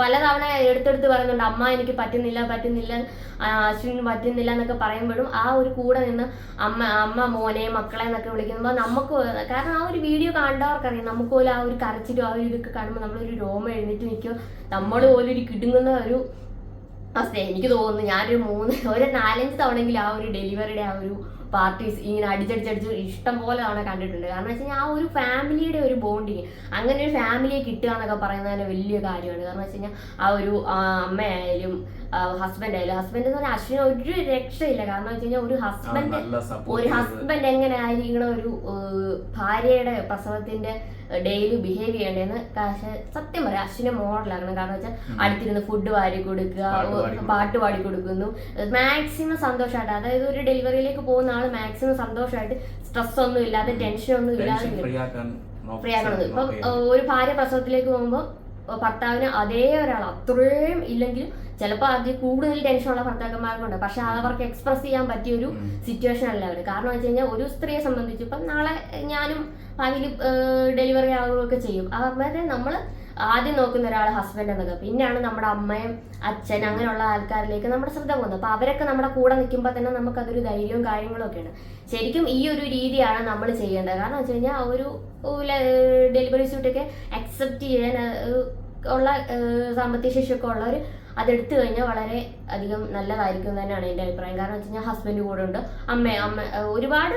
പല തവണ എടുത്തെടുത്ത് പറയുന്നുണ്ട് അമ്മ എനിക്ക് പറ്റുന്നില്ല പറ്റുന്നില്ല അശ്വിന് പറ്റുന്നില്ല എന്നൊക്കെ പറയുമ്പോഴും ആ ഒരു കൂടെ നിന്ന് അമ്മ അമ്മ മോനെ മക്കളെ എന്നൊക്കെ വിളിക്കുമ്പോൾ നമുക്ക് കാരണം ആ ഒരു വീഡിയോ കണ്ടവർക്കറിയാം. നമുക്ക് പോലും ആ ഒരു കരച്ചിലും ആ ഒരു ഇതൊക്കെ കാണുമ്പോൾ നമ്മളൊരു രോമം എഴുന്നേറ്റ് നിൽക്കുക നമ്മൾ പോലും ഒരു കിടുങ്ങുന്ന ഒരു അവസ്ഥ എനിക്ക് തോന്നുന്നു ഞാനൊരു മൂന്ന് ഒരു നാലഞ്ച് തവണയെങ്കിലും ആ ഒരു ഡെലിവറിയുടെ ആ ഒരു പാർട്ടീസ് ഇങ്ങനെ അടിച്ചടിച്ചടിച്ച് ഇഷ്ടം പോലെ തവണ കണ്ടിട്ടുണ്ട്. കാരണം വെച്ച് കഴിഞ്ഞാൽ ആ ഒരു ഫാമിലിയുടെ ഒരു ബോണ്ടിങ് അങ്ങനെ ഒരു ഫാമിലിയെ കിട്ടുക എന്നൊക്കെ പറയുന്നത് തന്നെ വലിയ കാര്യമാണ്. കാരണം വെച്ച് കഴിഞ്ഞാൽ ആ ഒരു അമ്മയായാലും ഹസ്ബൻഡ് ആയാലും ഹസ്ബൻഡ് എന്ന് പറഞ്ഞാൽ അശ്വിന് ഒരു രക്ഷയില്ല. കാരണം വെച്ച് കഴിഞ്ഞാൽ ഒരു ഹസ്ബൻഡ് ഒരു ഹസ്ബൻഡ് എങ്ങനെ ആയിരിക്കണം ഒരു ഭാര്യയുടെ പ്രസവത്തിന്റെ ഡെയിലി ബിഹേവ് ചെയ്യേണ്ടതെന്ന് പക്ഷെ സത്യം പറയാം. അശ്വിനെ മോഡലാക്കണം. കാരണം വെച്ചാൽ അടുത്തിരുന്ന് ഫുഡ് വാരി കൊടുക്കുക പാട്ട് പാടി കൊടുക്കുന്നു. മാക്സിമം സന്തോഷമായിട്ട് അതായത് ഒരു ഡെലിവറിയിലേക്ക് പോകുന്ന ആൾ മാക്സിമം സന്തോഷമായിട്ട് സ്ട്രെസ് ഒന്നും ഇല്ലാതെ ടെൻഷൻ ഒന്നും ഇല്ലാതെ ഫ്രീ ആക്കണത് ഇപ്പം ഒരു ഭാര്യ പ്രസവത്തിലേക്ക് പോകുമ്പോൾ ഭർത്താവിന് അതേ ഒരാൾ അത്രയും ഇല്ലെങ്കിലും ചിലപ്പോൾ അത് കൂടുതൽ ടെൻഷനുള്ള ഭർത്താക്കന്മാർക്കുണ്ട്. പക്ഷെ അവർക്ക് എക്സ്പ്രസ് ചെയ്യാൻ പറ്റിയ ഒരു സിറ്റുവേഷൻ അല്ല അവർ കാരണം വെച്ച് കഴിഞ്ഞാൽ ഒരു സ്ത്രീയെ സംബന്ധിച്ച് ഇപ്പം നാളെ ഞാനും ഭാവിയിൽ ഡെലിവറി ആവുകയൊക്കെ ചെയ്യും. അവരെ നമ്മൾ ആദ്യം നോക്കുന്ന ഒരാൾ ഹസ്ബൻഡ് എന്നൊക്കെ പിന്നെയാണ് നമ്മുടെ അമ്മയും അച്ഛൻ അങ്ങനെയുള്ള ആൾക്കാരിലേക്ക് നമ്മുടെ ശ്രദ്ധ പോകുന്നത്. അപ്പൊ അവരൊക്കെ നമ്മുടെ കൂടെ നിൽക്കുമ്പോൾ തന്നെ നമുക്കതൊരു ധൈര്യവും കാര്യങ്ങളും ഒക്കെയാണ്. ശരിക്കും ഈ ഒരു രീതിയാണ് നമ്മൾ ചെയ്യേണ്ടത്. കാരണം വെച്ച് കഴിഞ്ഞാൽ ഒരു ഡെലിവറി സ്യൂട്ടൊക്കെ അക്സെപ്റ്റ് ചെയ്യാൻ ഉള്ള സാമ്പത്തിക ശേഷിയൊക്കെ ഉള്ളവർ അതെടുത്തു കഴിഞ്ഞാൽ വളരെ അധികം നല്ലതായിരിക്കും തന്നെയാണ് എന്റെ അഭിപ്രായം. കാരണം വെച്ച് കഴിഞ്ഞാൽ ഹസ്ബൻഡ് കൂടെ ഉണ്ട് അമ്മ അമ്മ ഒരുപാട്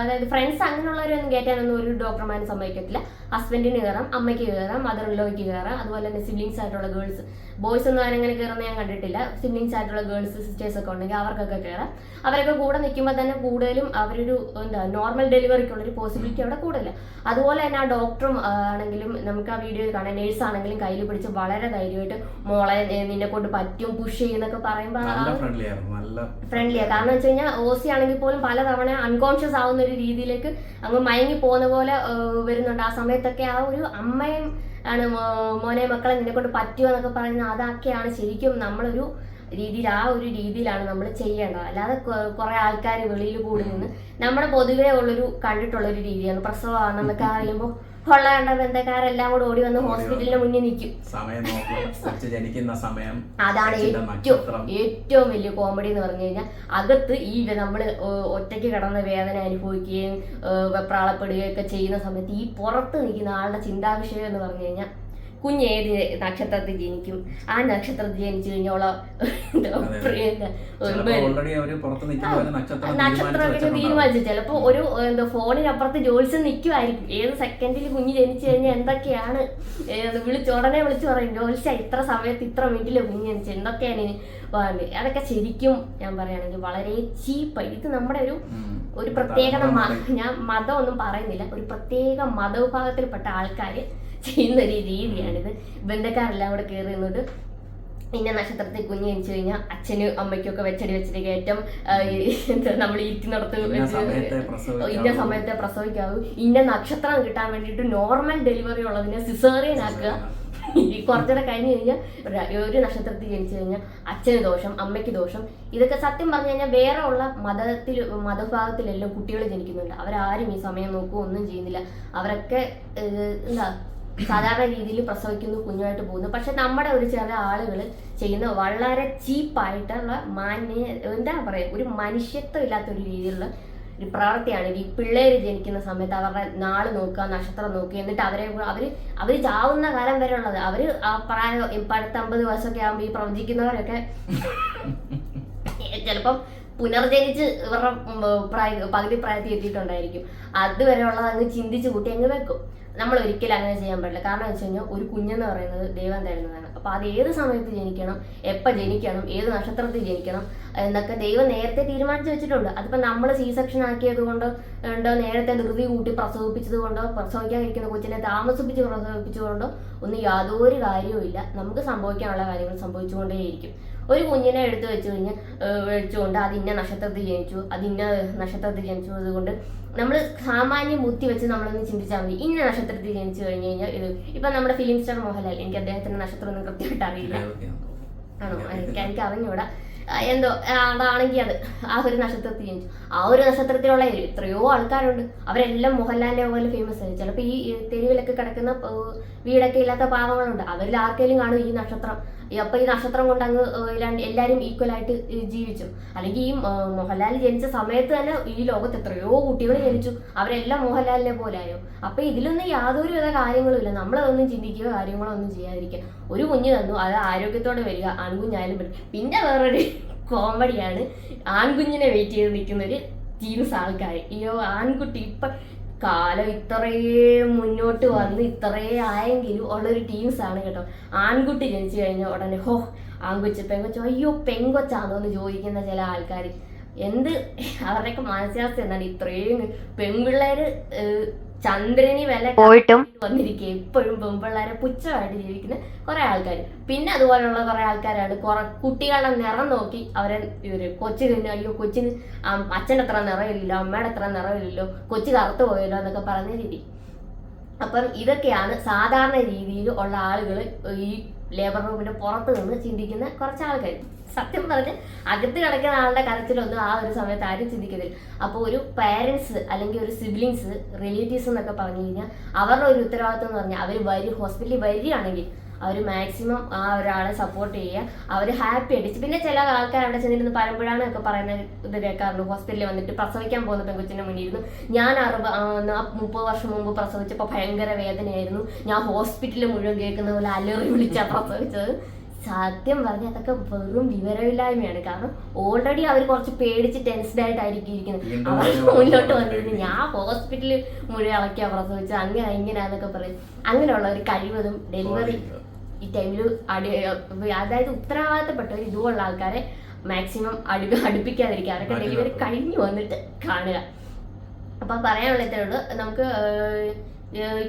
അതായത് ഫ്രണ്ട്സ് അങ്ങനെയുള്ളവരൊന്നും കയറ്റാനൊന്നും ഒരു ഡോക്ടർമാരും സമ്മതിക്കത്തില്ല. ഹസ്ബൻഡിന് കയറാം അമ്മയ്ക്ക് കയറാം മദർ ഇല്ലോയ്ക്ക് കയറാം അതുപോലെ തന്നെ സിബ്ലിങ്സ് ആയിട്ടുള്ള ഗേൾസ് ബോയ്സ് ഒന്നും അങ്ങനെ കയറുന്ന ഞാൻ കണ്ടിട്ടില്ല. സിബ്ലിങ്സ് ആയിട്ടുള്ള ഗേൾസ് സിസ്റ്റേഴ്സ് ഒക്കെ ഉണ്ടെങ്കിൽ അവർക്കൊക്കെ കയറാം അവരൊക്കെ കൂടെ നിൽക്കുമ്പോൾ തന്നെ കൂടുതലും അവരൊരു എന്താ നോർമൽ ഡെലിവറിക്കുള്ള ഒരു പോസിബിലിറ്റി അവിടെ കൂടുതല. അതുപോലെ തന്നെ ആ ഡോക്ടറും ആണെങ്കിലും നമുക്ക് ആ വീഡിയോയിൽ കാണാം നേഴ്സ് ആണെങ്കിലും കയ്യിൽ പിടിച്ച് വളരെ ധൈര്യമായിട്ട് മോളെ നിന്നെ കൊണ്ട് പറ്റും പുഷ് ചെയ്യുന്നൊക്കെ പറയുമ്പോൾ ഫ്രണ്ട്ലിയാ കാരണം വെച്ച് കഴിഞ്ഞാൽ ഓസി ആണെങ്കിൽ പോലും പലതവണ അൺകോൺഷ്യസ് ആവുന്ന ഒരു രീതിയിലേക്ക് അങ്ങ് മയങ്ങി പോകുന്ന പോലെ വരുന്നുണ്ട്. ആ സമയത്തൊക്കെ ആ ഒരു അമ്മയും ആണ് മോനെ മക്കളെ നിന്നെ കൊണ്ട് പറ്റുമോ എന്നൊക്കെ പറയുന്നത് അതൊക്കെയാണ് ശരിക്കും നമ്മളൊരു രീതിയിൽ ആ ഒരു രീതിയിലാണ് നമ്മൾ ചെയ്യേണ്ടത്. അല്ലാതെ കുറെ ആൾക്കാർ വെളിയിൽ കൂടി നിന്ന് നമ്മുടെ പൊതുവേ ഉള്ളൊരു കണ്ടിട്ടുള്ളൊരു രീതിയാണ്. പ്രസവമാണെന്നൊക്കെ അറിയുമ്പോൾ ഉള്ള കണ്ട ബന്ധക്കാരെല്ലാം കൂടെ ഓടി വന്ന് ഹോസ്പിറ്റലിന് മുന്നിൽ നിൽക്കും. സമയം ജനിക്കുന്ന സമയം അതാണ് ഏറ്റവും ഏറ്റവും വലിയ കോമഡി എന്ന് പറഞ്ഞു കഴിഞ്ഞാൽ അകത്ത് ഈ നമ്മൾ ഒറ്റയ്ക്ക് കടന്ന വേദന അനുഭവിക്കുകയും പ്രാളപ്പെടുകയൊക്കെ വെപ്രാളപ്പെടുകയും ഒക്കെ ചെയ്യുന്ന സമയത്ത് ഈ പുറത്ത് നിൽക്കുന്ന ആളുടെ ചിന്താവിഷയം എന്ന് പറഞ്ഞു കഴിഞ്ഞാൽ കുഞ്ഞ് ഏത് നക്ഷത്രത്തിൽ ജനിക്കും? ആ നക്ഷത്രത്തിൽ ജനിച്ചു കഴിഞ്ഞോളം നക്ഷത്രത്തിന് തീരുമാനിച്ചു ചിലപ്പോ ഒരു എന്താ ഫോണിനപ്പുറത്ത് ജോലിസ് നിൽക്കുമായിരിക്കും ഏത് സെക്കൻഡിൽ കുഞ്ഞ് ജനിച്ചു കഴിഞ്ഞാൽ എന്തൊക്കെയാണ് ഏത് വിളിച്ച് ഉടനെ വിളിച്ചു പറയും ജോലിസ ഇത്ര സമയത്ത് ഇത്ര മിനിറ്റിൽ കുഞ്ഞ് ജനിച്ചു എന്തൊക്കെയാണ് അതൊക്കെ ശരിക്കും ഞാൻ പറയുകയാണെങ്കിൽ വളരെ ചീപ്പായി ഇത് നമ്മുടെ ഒരു ഒരു പ്രത്യേക ഞാൻ മതം ഒന്നും പറയുന്നില്ല. ഒരു പ്രത്യേക മതവിഭാഗത്തിൽപ്പെട്ട ആൾക്കാർ ചെയ്യുന്ന ഒരു രീതിയാണിത്. ബന്ധക്കാരെല്ലാം കൂടെ കയറി നിന്നിട്ട് ഇന്ന നക്ഷത്രത്തിൽ കുഞ്ഞ് ജനിച്ചു കഴിഞ്ഞാൽ അച്ഛനും അമ്മയ്ക്കൊക്കെ വെച്ചടി വെച്ചടി കയറ്റം നമ്മൾ ഇരിക്കുന്നിടത്ത് ഇന്ന സമയത്തെ പ്രസവിക്കാവൂ. ഇന്ന സമയത്തെ പ്രസവിക്കാവൂ. ഇന്ന നക്ഷത്രം കിട്ടാൻ വേണ്ടിയിട്ട് നോർമൽ ഡെലിവറി ഉള്ളതിനെ സിസേറിയൻ ആക്കുക. ഈ കുറച്ചുകൂടെ കഴിഞ്ഞ് കഴിഞ്ഞാൽ ഒരു- നക്ഷത്രത്തിൽ ജനിച്ചു കഴിഞ്ഞാൽ അച്ഛന് ദോഷം അമ്മയ്ക്ക് ദോഷം. ഇതൊക്കെ സത്യം പറഞ്ഞു കഴിഞ്ഞാൽ വേറെ ഉള്ള മതത്തിൽ മതഭാഗത്തിലെല്ലാം കുട്ടികൾ ജനിക്കുന്നുണ്ട്. അവരാരും ഈ സമയം നോക്കുക ഒന്നും ചെയ്യുന്നില്ല. അവരൊക്കെ എന്താ സാധാരണ രീതിയിൽ പ്രസവിക്കുന്നു കുഞ്ഞുമായിട്ട് പോകുന്നു. പക്ഷെ നമ്മുടെ ഒരു ചില ആളുകൾ ചെയ്യുന്ന വളരെ ചീപ്പായിട്ടുള്ള മാന്യ എന്താ പറയുക ഒരു മനുഷ്യത്വം ഇല്ലാത്ത ഒരു രീതിയിലുള്ള ഒരു പ്രവൃത്തിയാണ് ഈ പിള്ളേര് ജനിക്കുന്ന സമയത്ത് അവരുടെ നാൾ നോക്കുക നക്ഷത്രം നോക്കുക എന്നിട്ട് അവരെ അവർ അവർ ചാവുന്ന കാലം വരെ ഉള്ളത് അവർ ആ പ്രായം അമ്പത് വയസ്സൊക്കെ ആകുമ്പോൾ ഈ പ്രവചിക്കുന്നവരൊക്കെ ചിലപ്പം പുനർജനിച്ച് ഇവരുടെ പ്രായ പകുതി പ്രായത്തിൽ എത്തിയിട്ടുണ്ടായിരിക്കും. അതുവരെയുള്ളത് അങ്ങ് ചിന്തിച്ച് കൂട്ടി അങ്ങ് വെക്കും. നമ്മൾ ഒരിക്കലും അങ്ങനെ ചെയ്യാൻ പറ്റില്ല കാരണം വെച്ച് കഴിഞ്ഞാൽ ഒരു കുഞ്ഞെന്ന് പറയുന്നത് ദൈവം തരുന്നതാണ്. അപ്പൊ അത് ഏത് സമയത്ത് ജനിക്കണം എപ്പോൾ ജനിക്കണം ഏത് നക്ഷത്രത്തിൽ ജനിക്കണം എന്നൊക്കെ ദൈവം നേരത്തെ തീരുമാനിച്ചു വെച്ചിട്ടുണ്ട്. അതിപ്പോ നമ്മൾ സി സെക്ഷൻ ആക്കിയത് കൊണ്ടോ ഉണ്ടോ നേരത്തെ ധൃതി കൂട്ടി പ്രസവിപ്പിച്ചത് കൊണ്ടോ പ്രസവിക്കാതിരിക്കുന്ന കൊച്ചിനെ താമസിപ്പിച്ച് പ്രസവിപ്പിച്ചുകൊണ്ടോ ഒന്നും യാതൊരു കാര്യവും ഇല്ല. നമുക്ക് സംഭവിക്കാനുള്ള കാര്യങ്ങൾ സംഭവിച്ചുകൊണ്ടേയിരിക്കും. ഒരു കുഞ്ഞിനെ എടുത്തു വെച്ച് കഴിഞ്ഞ് വെച്ചുകൊണ്ട് അത് ഇന്ന നക്ഷത്രത്തിൽ ജനിച്ചു അത് ഇന്ന നക്ഷത്രത്തിൽ ജനിച്ചു അതുകൊണ്ട് നമ്മൾ സാമാന്യ ബുദ്ധി വെച്ച് നമ്മളൊന്ന് ചിന്തിച്ചാൽ മതി. ഇന്ന നക്ഷത്രത്തിൽ ജനിച്ചു കഴിഞ്ഞു കഴിഞ്ഞാൽ ഇത് ഇപ്പൊ നമ്മുടെ ഫിലിം സ്റ്റാർ മോഹൻലാൽ എനിക്ക് അദ്ദേഹത്തിന്റെ നക്ഷത്രം ഒന്നും കൃത്യമായിട്ട് അറിയില്ല. ആണോ? എനിക്ക് എനിക്ക് അറിഞ്ഞൂടാ. എന്തോ അതാണെങ്കിൽ അത്. ആ ഒരു നക്ഷത്രത്തിൽ ജനിച്ചു. ആ ഒരു നക്ഷത്രത്തിലുള്ള എത്രയോ ആൾക്കാരുണ്ട്. അവരെല്ലാം മോഹൻലാലിനെ പോലെ ഫേമസ് ആയി. ചിലപ്പോൾ ഈ തെരുവിലൊക്കെ കിടക്കുന്ന വീടൊക്കെ ഇല്ലാത്ത പാവങ്ങളുണ്ട്. അവരിൽ ആർക്കെങ്കിലും കാണും ഈ നക്ഷത്രം. അപ്പൊ ഈ നക്ഷത്രം കൊണ്ട് അങ്ങ് എല്ലാരും ഈക്വൽ ആയിട്ട് ഈ ജീവിച്ചു. അല്ലെങ്കിൽ ഈ മോഹൻലാൽ ജനിച്ച സമയത്ത് തന്നെ ഈ ലോകത്ത് എത്രയോ കുട്ടികൾ ജനിച്ചു. അവരെല്ലാം മോഹൻലാലിനെ പോലായോ അപ്പൊ ഇതിലൊന്നും യാതൊരു വിധ കാര്യങ്ങളും ഇല്ല. നമ്മളതൊന്നും ചിന്തിക്കുകയോ കാര്യങ്ങളോ ഒന്നും ചെയ്യാതിരിക്കുക. ഒരു കുഞ്ഞ് തന്നു അത് ആരോഗ്യത്തോടെ വരിക ആൺകുഞ്ഞായാലും പിന്നെ വേറൊരു കോമഡിയാണ് ആൺകുഞ്ഞിനെ വെയിറ്റ് ചെയ്ത് നിൽക്കുന്ന ഒരു ടീംസ് ആൾക്കാർ അയ്യോ ആൺകുട്ടി ഇപ്പൊ കാലം ഇത്രയേ മുന്നോട്ട് വന്ന് ഇത്രയേ ആയെങ്കിലും ഉള്ളൊരു ആണ് കേട്ടോ. ആൺകുട്ടി ജനിച്ചു കഴിഞ്ഞ ഉടനെ ഹോ ആൺകൊച്ച് പെങ്കൊച്ചോ അയ്യോ പെങ്കൊച്ചാണോ എന്ന് ചോദിക്കുന്ന ചില ആൾക്കാർ എന്ത്? അവരുടെയൊക്കെ മാനസികാവസ്ഥ എന്താണ്? ഇത്രയും പെൺപിള്ളേര് ഏഹ്, ചന്ദ്രന് വില പോയിട്ടും വന്നിരിക്കുക ഇപ്പോഴും പെൺപിള്ളേരെ പുച്ഛമായിട്ട് ജീവിക്കുന്ന കുറെ ആൾക്കാർ പിന്നെ അതുപോലുള്ള കുറെ ആൾക്കാരാണ്. കുറെ കുട്ടികളുടെ നിറം നോക്കി അവരെ ഇവർ കൊച്ചിന് അയ്യോ കൊച്ചിന് അച്ഛന്റെ അത്ര നിറമില്ലല്ലോ അമ്മയുടെ അത്ര നിറമില്ലല്ലോ കൊച്ചു കറുത്തു പോയല്ലോ എന്നൊക്കെ പറഞ്ഞ രീതി. അപ്പം ഇതൊക്കെയാണ് സാധാരണ രീതിയിൽ ഉള്ള ആളുകൾ ഈ ലേബർ റൂമിന്റെ പുറത്ത് നിന്ന് ചിന്തിക്കുന്ന കുറച്ച് ആൾക്കാർ സത്യം പറഞ്ഞ് അകത്ത് കിടക്കുന്ന ആളുടെ കരച്ചിലൊന്നും ആ ഒരു സമയത്ത് ആരും ചിന്തിക്കുന്നില്ല. അപ്പോൾ ഒരു പാരൻസ് അല്ലെങ്കിൽ ഒരു സിബ്ലിങ്സ് റിലേറ്റീവ്സ് എന്നൊക്കെ പറഞ്ഞു കഴിഞ്ഞാൽ അവരുടെ ഒരു ഉത്തരവാദിത്വം എന്ന് പറഞ്ഞാൽ അവർ വരി ഹോസ്പിറ്റലിൽ വരികയാണെങ്കിൽ അവർ മാക്സിമം ആ ഒരാളെ സപ്പോർട്ട് ചെയ്യുക. അവർ ഹാപ്പി ആയിട്ട് പിന്നെ ചില ആൾക്കാർ അവിടെ ചെന്നിരുന്ന് പരമ്പഴാന്നൊക്കെ പറയുന്ന ഇത് കേൾക്കാറുണ്ട്. ഹോസ്പിറ്റലിൽ വന്നിട്ട് പ്രസവിക്കാൻ പോകുന്ന പെൺകുച്ചിന്റെ മുന്നിൽ ഇരുന്നു ഞാൻ അറുപ മുപ്പത് വർഷം മുമ്പ് പ്രസവിച്ചപ്പോൾ ഭയങ്കര വേദനയായിരുന്നു. ഞാൻ ഹോസ്പിറ്റലിൽ മുഴുവൻ കേൾക്കുന്ന പോലെ അലറി വിളിച്ചാണ് പ്രസവിച്ചത്. സത്യം പറഞ്ഞ അതൊക്കെ വെറും വിവരമില്ലായ്മയാണ്. കാരണം ഓൾറെഡി അവർ കുറച്ച് പേടിച്ച് ടെൻസ്ഡ് ആയിട്ടായിരിക്കും ഇരിക്കുന്നത്. അവർ മുന്നോട്ട് വന്നിരുന്നു ഞാൻ ഹോസ്പിറ്റലിൽ മുഴുവൻ ഇളക്കിയാ പ്രസവിച്ചത്. അങ്ങനെ ഇങ്ങനെയാന്നൊക്കെ പറയും. അങ്ങനെയുള്ള ഒരു കഴിവതും ഡെലിവറി ഈ ടൈമിൽ അടി അതായത് ഉത്തരവാദിത്തപ്പെട്ടവർ ഇതുപോലുള്ള ആൾക്കാരെ മാക്സിമം അടു അടുപ്പിക്കാതിരിക്കുക. അവരൊക്കെ ഡെലിവറി. കഴിഞ്ഞു വന്നിട്ട് കാണുക. അപ്പം പറയാനുള്ള ഇത്രേ ഉള്ളൂ. നമുക്ക് ഏഹ്,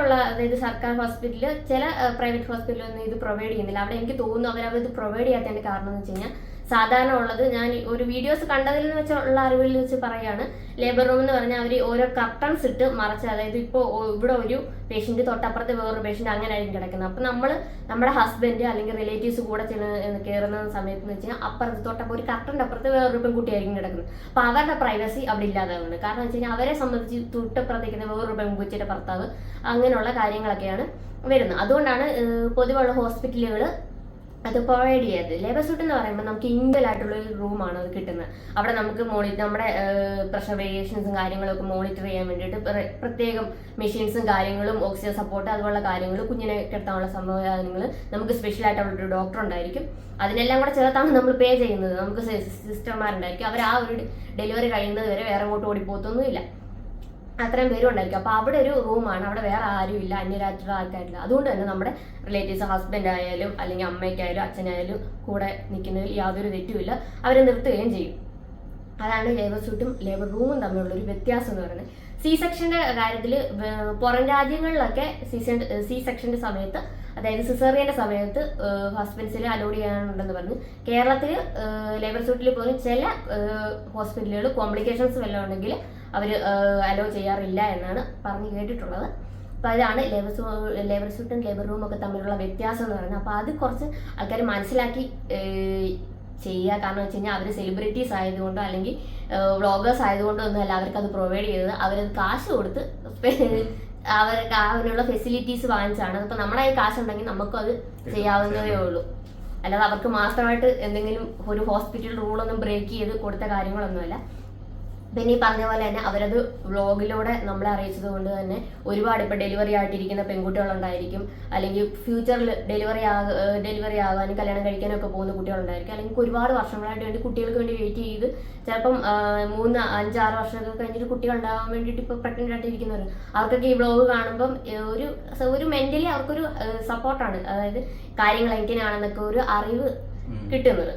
ഉള്ള അതായത് സർക്കാർ ഹോസ്പിറ്റലിൽ ചില പ്രൈവറ്റ് ഹോസ്പിറ്റലൊന്നും ഇത് പ്രൊവൈഡ് ചെയ്യുന്നില്ല. അവിടെ എനിക്ക് തോന്നുന്നു അവരവർ ഇത് പ്രൊവൈഡ് ചെയ്യാത്തതിന്റെ കാരണം എന്ന് വെച്ച് കഴിഞ്ഞാൽ സാധാരണ ഉള്ളത്. ഞാൻ ഒരു വീഡിയോസ് കണ്ടതിൽ നിന്ന് വെച്ചുള്ള അറിവിൽ വെച്ച് പറയാണ്. ലേബർ റൂം എന്ന് പറഞ്ഞാൽ അവർ ഓരോ കർട്ടൺസ് ഇട്ട് മറച്ച് അതായത് ഇപ്പോൾ ഇവിടെ ഒരു പേഷ്യന്റ് തൊട്ടപ്പുറത്ത് വേറൊരു പേഷ്യന്റ് അങ്ങനെ ആയിരിക്കും കിടക്കുന്നത്. അപ്പം നമ്മൾ നമ്മുടെ ഹസ്ബൻഡ് അല്ലെങ്കിൽ റിലേറ്റീവ്സ് കൂടെ ചെന്ന് കയറുന്ന സമയത്ത് എന്ന് വെച്ചാൽ അപ്പുറത്ത് തൊട്ടപ്പോൾ ഒരു കർട്ടന്റെ അപ്പുറത്ത് വേറൊരു പെൺകുട്ടിയായിരിക്കും കിടക്കുന്നത്. അപ്പം അവരുടെ പ്രൈവസി അവിടെ ഇല്ലാതാവുന്നത് കാരണം വെച്ച് കഴിഞ്ഞാൽ അവരെ സംബന്ധിച്ച് തൊട്ടപ്പുറത്തേക്കുന്ന വേറൊരു പെൺകുച്ചിയുടെ ഭർത്താവ് അങ്ങനെയുള്ള കാര്യങ്ങളൊക്കെയാണ് വരുന്നത്. അതുകൊണ്ടാണ് പൊതുവെയുള്ള ഹോസ്പിറ്റലുകൾ അത് പ്രൊവൈഡ് ചെയ്യത് ലേബർ സൂട്ട് എന്ന് പറയുമ്പോൾ നമുക്ക് ഇൻഡൽ ആയിട്ടുള്ള ഒരു റൂമാണ് അത് കിട്ടുന്നത്. അവിടെ നമുക്ക് മോണിറ്റർ നമ്മുടെ പ്രഷർ വേരിയേഷൻസും കാര്യങ്ങളൊക്കെ മോണിറ്റർ ചെയ്യാൻ വേണ്ടിയിട്ട് പ്ര- പ്രത്യേകം മെഷീൻസും കാര്യങ്ങളും ഓക്സിജൻ സപ്പോർട്ട് അതുപോലുള്ള കാര്യങ്ങൾ കുഞ്ഞിനെ കിടത്താനുള്ള സംവിധാനങ്ങൾ നമുക്ക് സ്പെഷ്യൽ ആയിട്ടുള്ള ഒരു ഡോക്ടർ ഉണ്ടായിരിക്കും. അതിനെല്ലാം കൂടെ ചേർത്താണ് നമ്മൾ പേ ചെയ്യുന്നത്. നമുക്ക് സിസ്റ്റർമാരുണ്ടായിരിക്കും. അവർ ആ ഒരു ഡെലിവറി കഴിയുന്നത് വരെ വേറെ അങ്ങോട്ട് ഓടിപ്പോത്തൊന്നുമില്ല അത്രയും പേരും ഉണ്ടായിരിക്കും അപ്പോൾ അവിടെ ഒരു റൂമാണ്. അവിടെ വേറെ ആരും ഇല്ല. അന്യരാജ്യത്തുള്ള ആൾക്കാരില്ല. അതുകൊണ്ട് തന്നെ നമ്മുടെ റിലേറ്റീവ്സ് ഹസ്ബൻഡ് ആയാലും അല്ലെങ്കിൽ അമ്മയ്ക്കായാലും അച്ഛനായാലും കൂടെ നിൽക്കുന്നതിൽ യാതൊരു തെറ്റുമില്ല അവരെ നിർത്തുകയും ചെയ്യും. അതാണ് ലേബർ സൂട്ടും ലേബർ റൂമും തമ്മിലുള്ള ഒരു വ്യത്യാസം എന്ന് പറയുന്നത്. സി സെക്ഷന്റെ കാര്യത്തിൽ പുറം രാജ്യങ്ങളിലൊക്കെ സി സി സെക്ഷന്റെ സമയത്ത് അതായത് സിസേറിയന്റെ സമയത്ത് ഹോസ്പിറ്റൽസിൽ അലോഡ് ചെയ്യാനുണ്ടെന്ന് പറഞ്ഞു. കേരളത്തിൽ ലേബർ സൂട്ടിൽ പോലും ചില ഹോസ്പിറ്റലുകൾ കോംപ്ലിക്കേഷൻസ് വല്ലതും ഉണ്ടെങ്കിൽ അവർ അലോ ചെയ്യാറില്ല എന്നാണ് പറഞ്ഞു കേട്ടിട്ടുള്ളത്. അപ്പോൾ അതാണ് ലേബർ ലേബർ സ്യൂട്ടും ലേബർ റൂമും ഒക്കെ തമ്മിലുള്ള വ്യത്യാസം എന്ന് പറയുന്നത്. അപ്പോൾ അത് കുറച്ച് ആൾക്കാർ മനസ്സിലാക്കി ചെയ്യുക. കാരണം വെച്ച് കഴിഞ്ഞാൽ അവർ സെലിബ്രിറ്റീസ് ആയതുകൊണ്ടോ അല്ലെങ്കിൽ വ്ളോഗേഴ്സ് ആയതുകൊണ്ടോ ഒന്നുമല്ല അവർക്ക് അത് പ്രൊവൈഡ് ചെയ്തത്. അവരത് കാശ് കൊടുത്ത് അവർക്ക് അവനുള്ള ഫെസിലിറ്റീസ് വാങ്ങിച്ചാണ്. അപ്പോൾ നമ്മുടെ കയ്യിൽ കാശുണ്ടെങ്കിൽ നമുക്കും അത് ചെയ്യാവുന്നതേ ഉള്ളൂ. അല്ലാതെ അവർക്ക് മാത്രമായിട്ട് എന്തെങ്കിലും ഒരു ഹോസ്പിറ്റൽ റൂളൊന്നും ബ്രേക്ക് ചെയ്ത് കൊടുത്ത കാര്യങ്ങളൊന്നുമല്ല. പിന്നെ ഈ പറഞ്ഞ പോലെ തന്നെ അവരത് വ്ളോഗിലൂടെ നമ്മളെ അറിയിച്ചത് കൊണ്ട് തന്നെ ഒരുപാട് ഇപ്പോൾ ഡെലിവറി ആയിട്ടിരിക്കുന്ന പെൺകുട്ടികളുണ്ടായിരിക്കും. അല്ലെങ്കിൽ ഫ്യൂച്ചറിൽ ഡെലിവറി ആ ഡെലിവറി ആകാനും കല്യാണം കഴിക്കാനും ഒക്കെ പോകുന്ന കുട്ടികളുണ്ടായിരിക്കും. അല്ലെങ്കിൽ ഒരുപാട് വർഷങ്ങളായിട്ട് വേണ്ടി കുട്ടികൾക്ക് വേണ്ടി വെയിറ്റ് ചെയ്ത് ചിലപ്പം മൂന്ന് അഞ്ചാറ് വർഷമൊക്കെ കഴിഞ്ഞിട്ട് കുട്ടികൾ ഉണ്ടാകാൻ വേണ്ടിയിട്ട് ഇപ്പോൾ പ്രഗ്നന്റ് ആയിട്ടിരിക്കുന്നവർ അവർക്കൊക്കെ ഈ വ്ളോഗ് കാണുമ്പം ഒരു ഒരു മെന്റലി അവർക്കൊരു സപ്പോർട്ടാണ് അതായത് കാര്യങ്ങൾ എങ്ങനെയാണെന്നൊക്കെ ഒരു അറിവ് കിട്ടുന്നത്.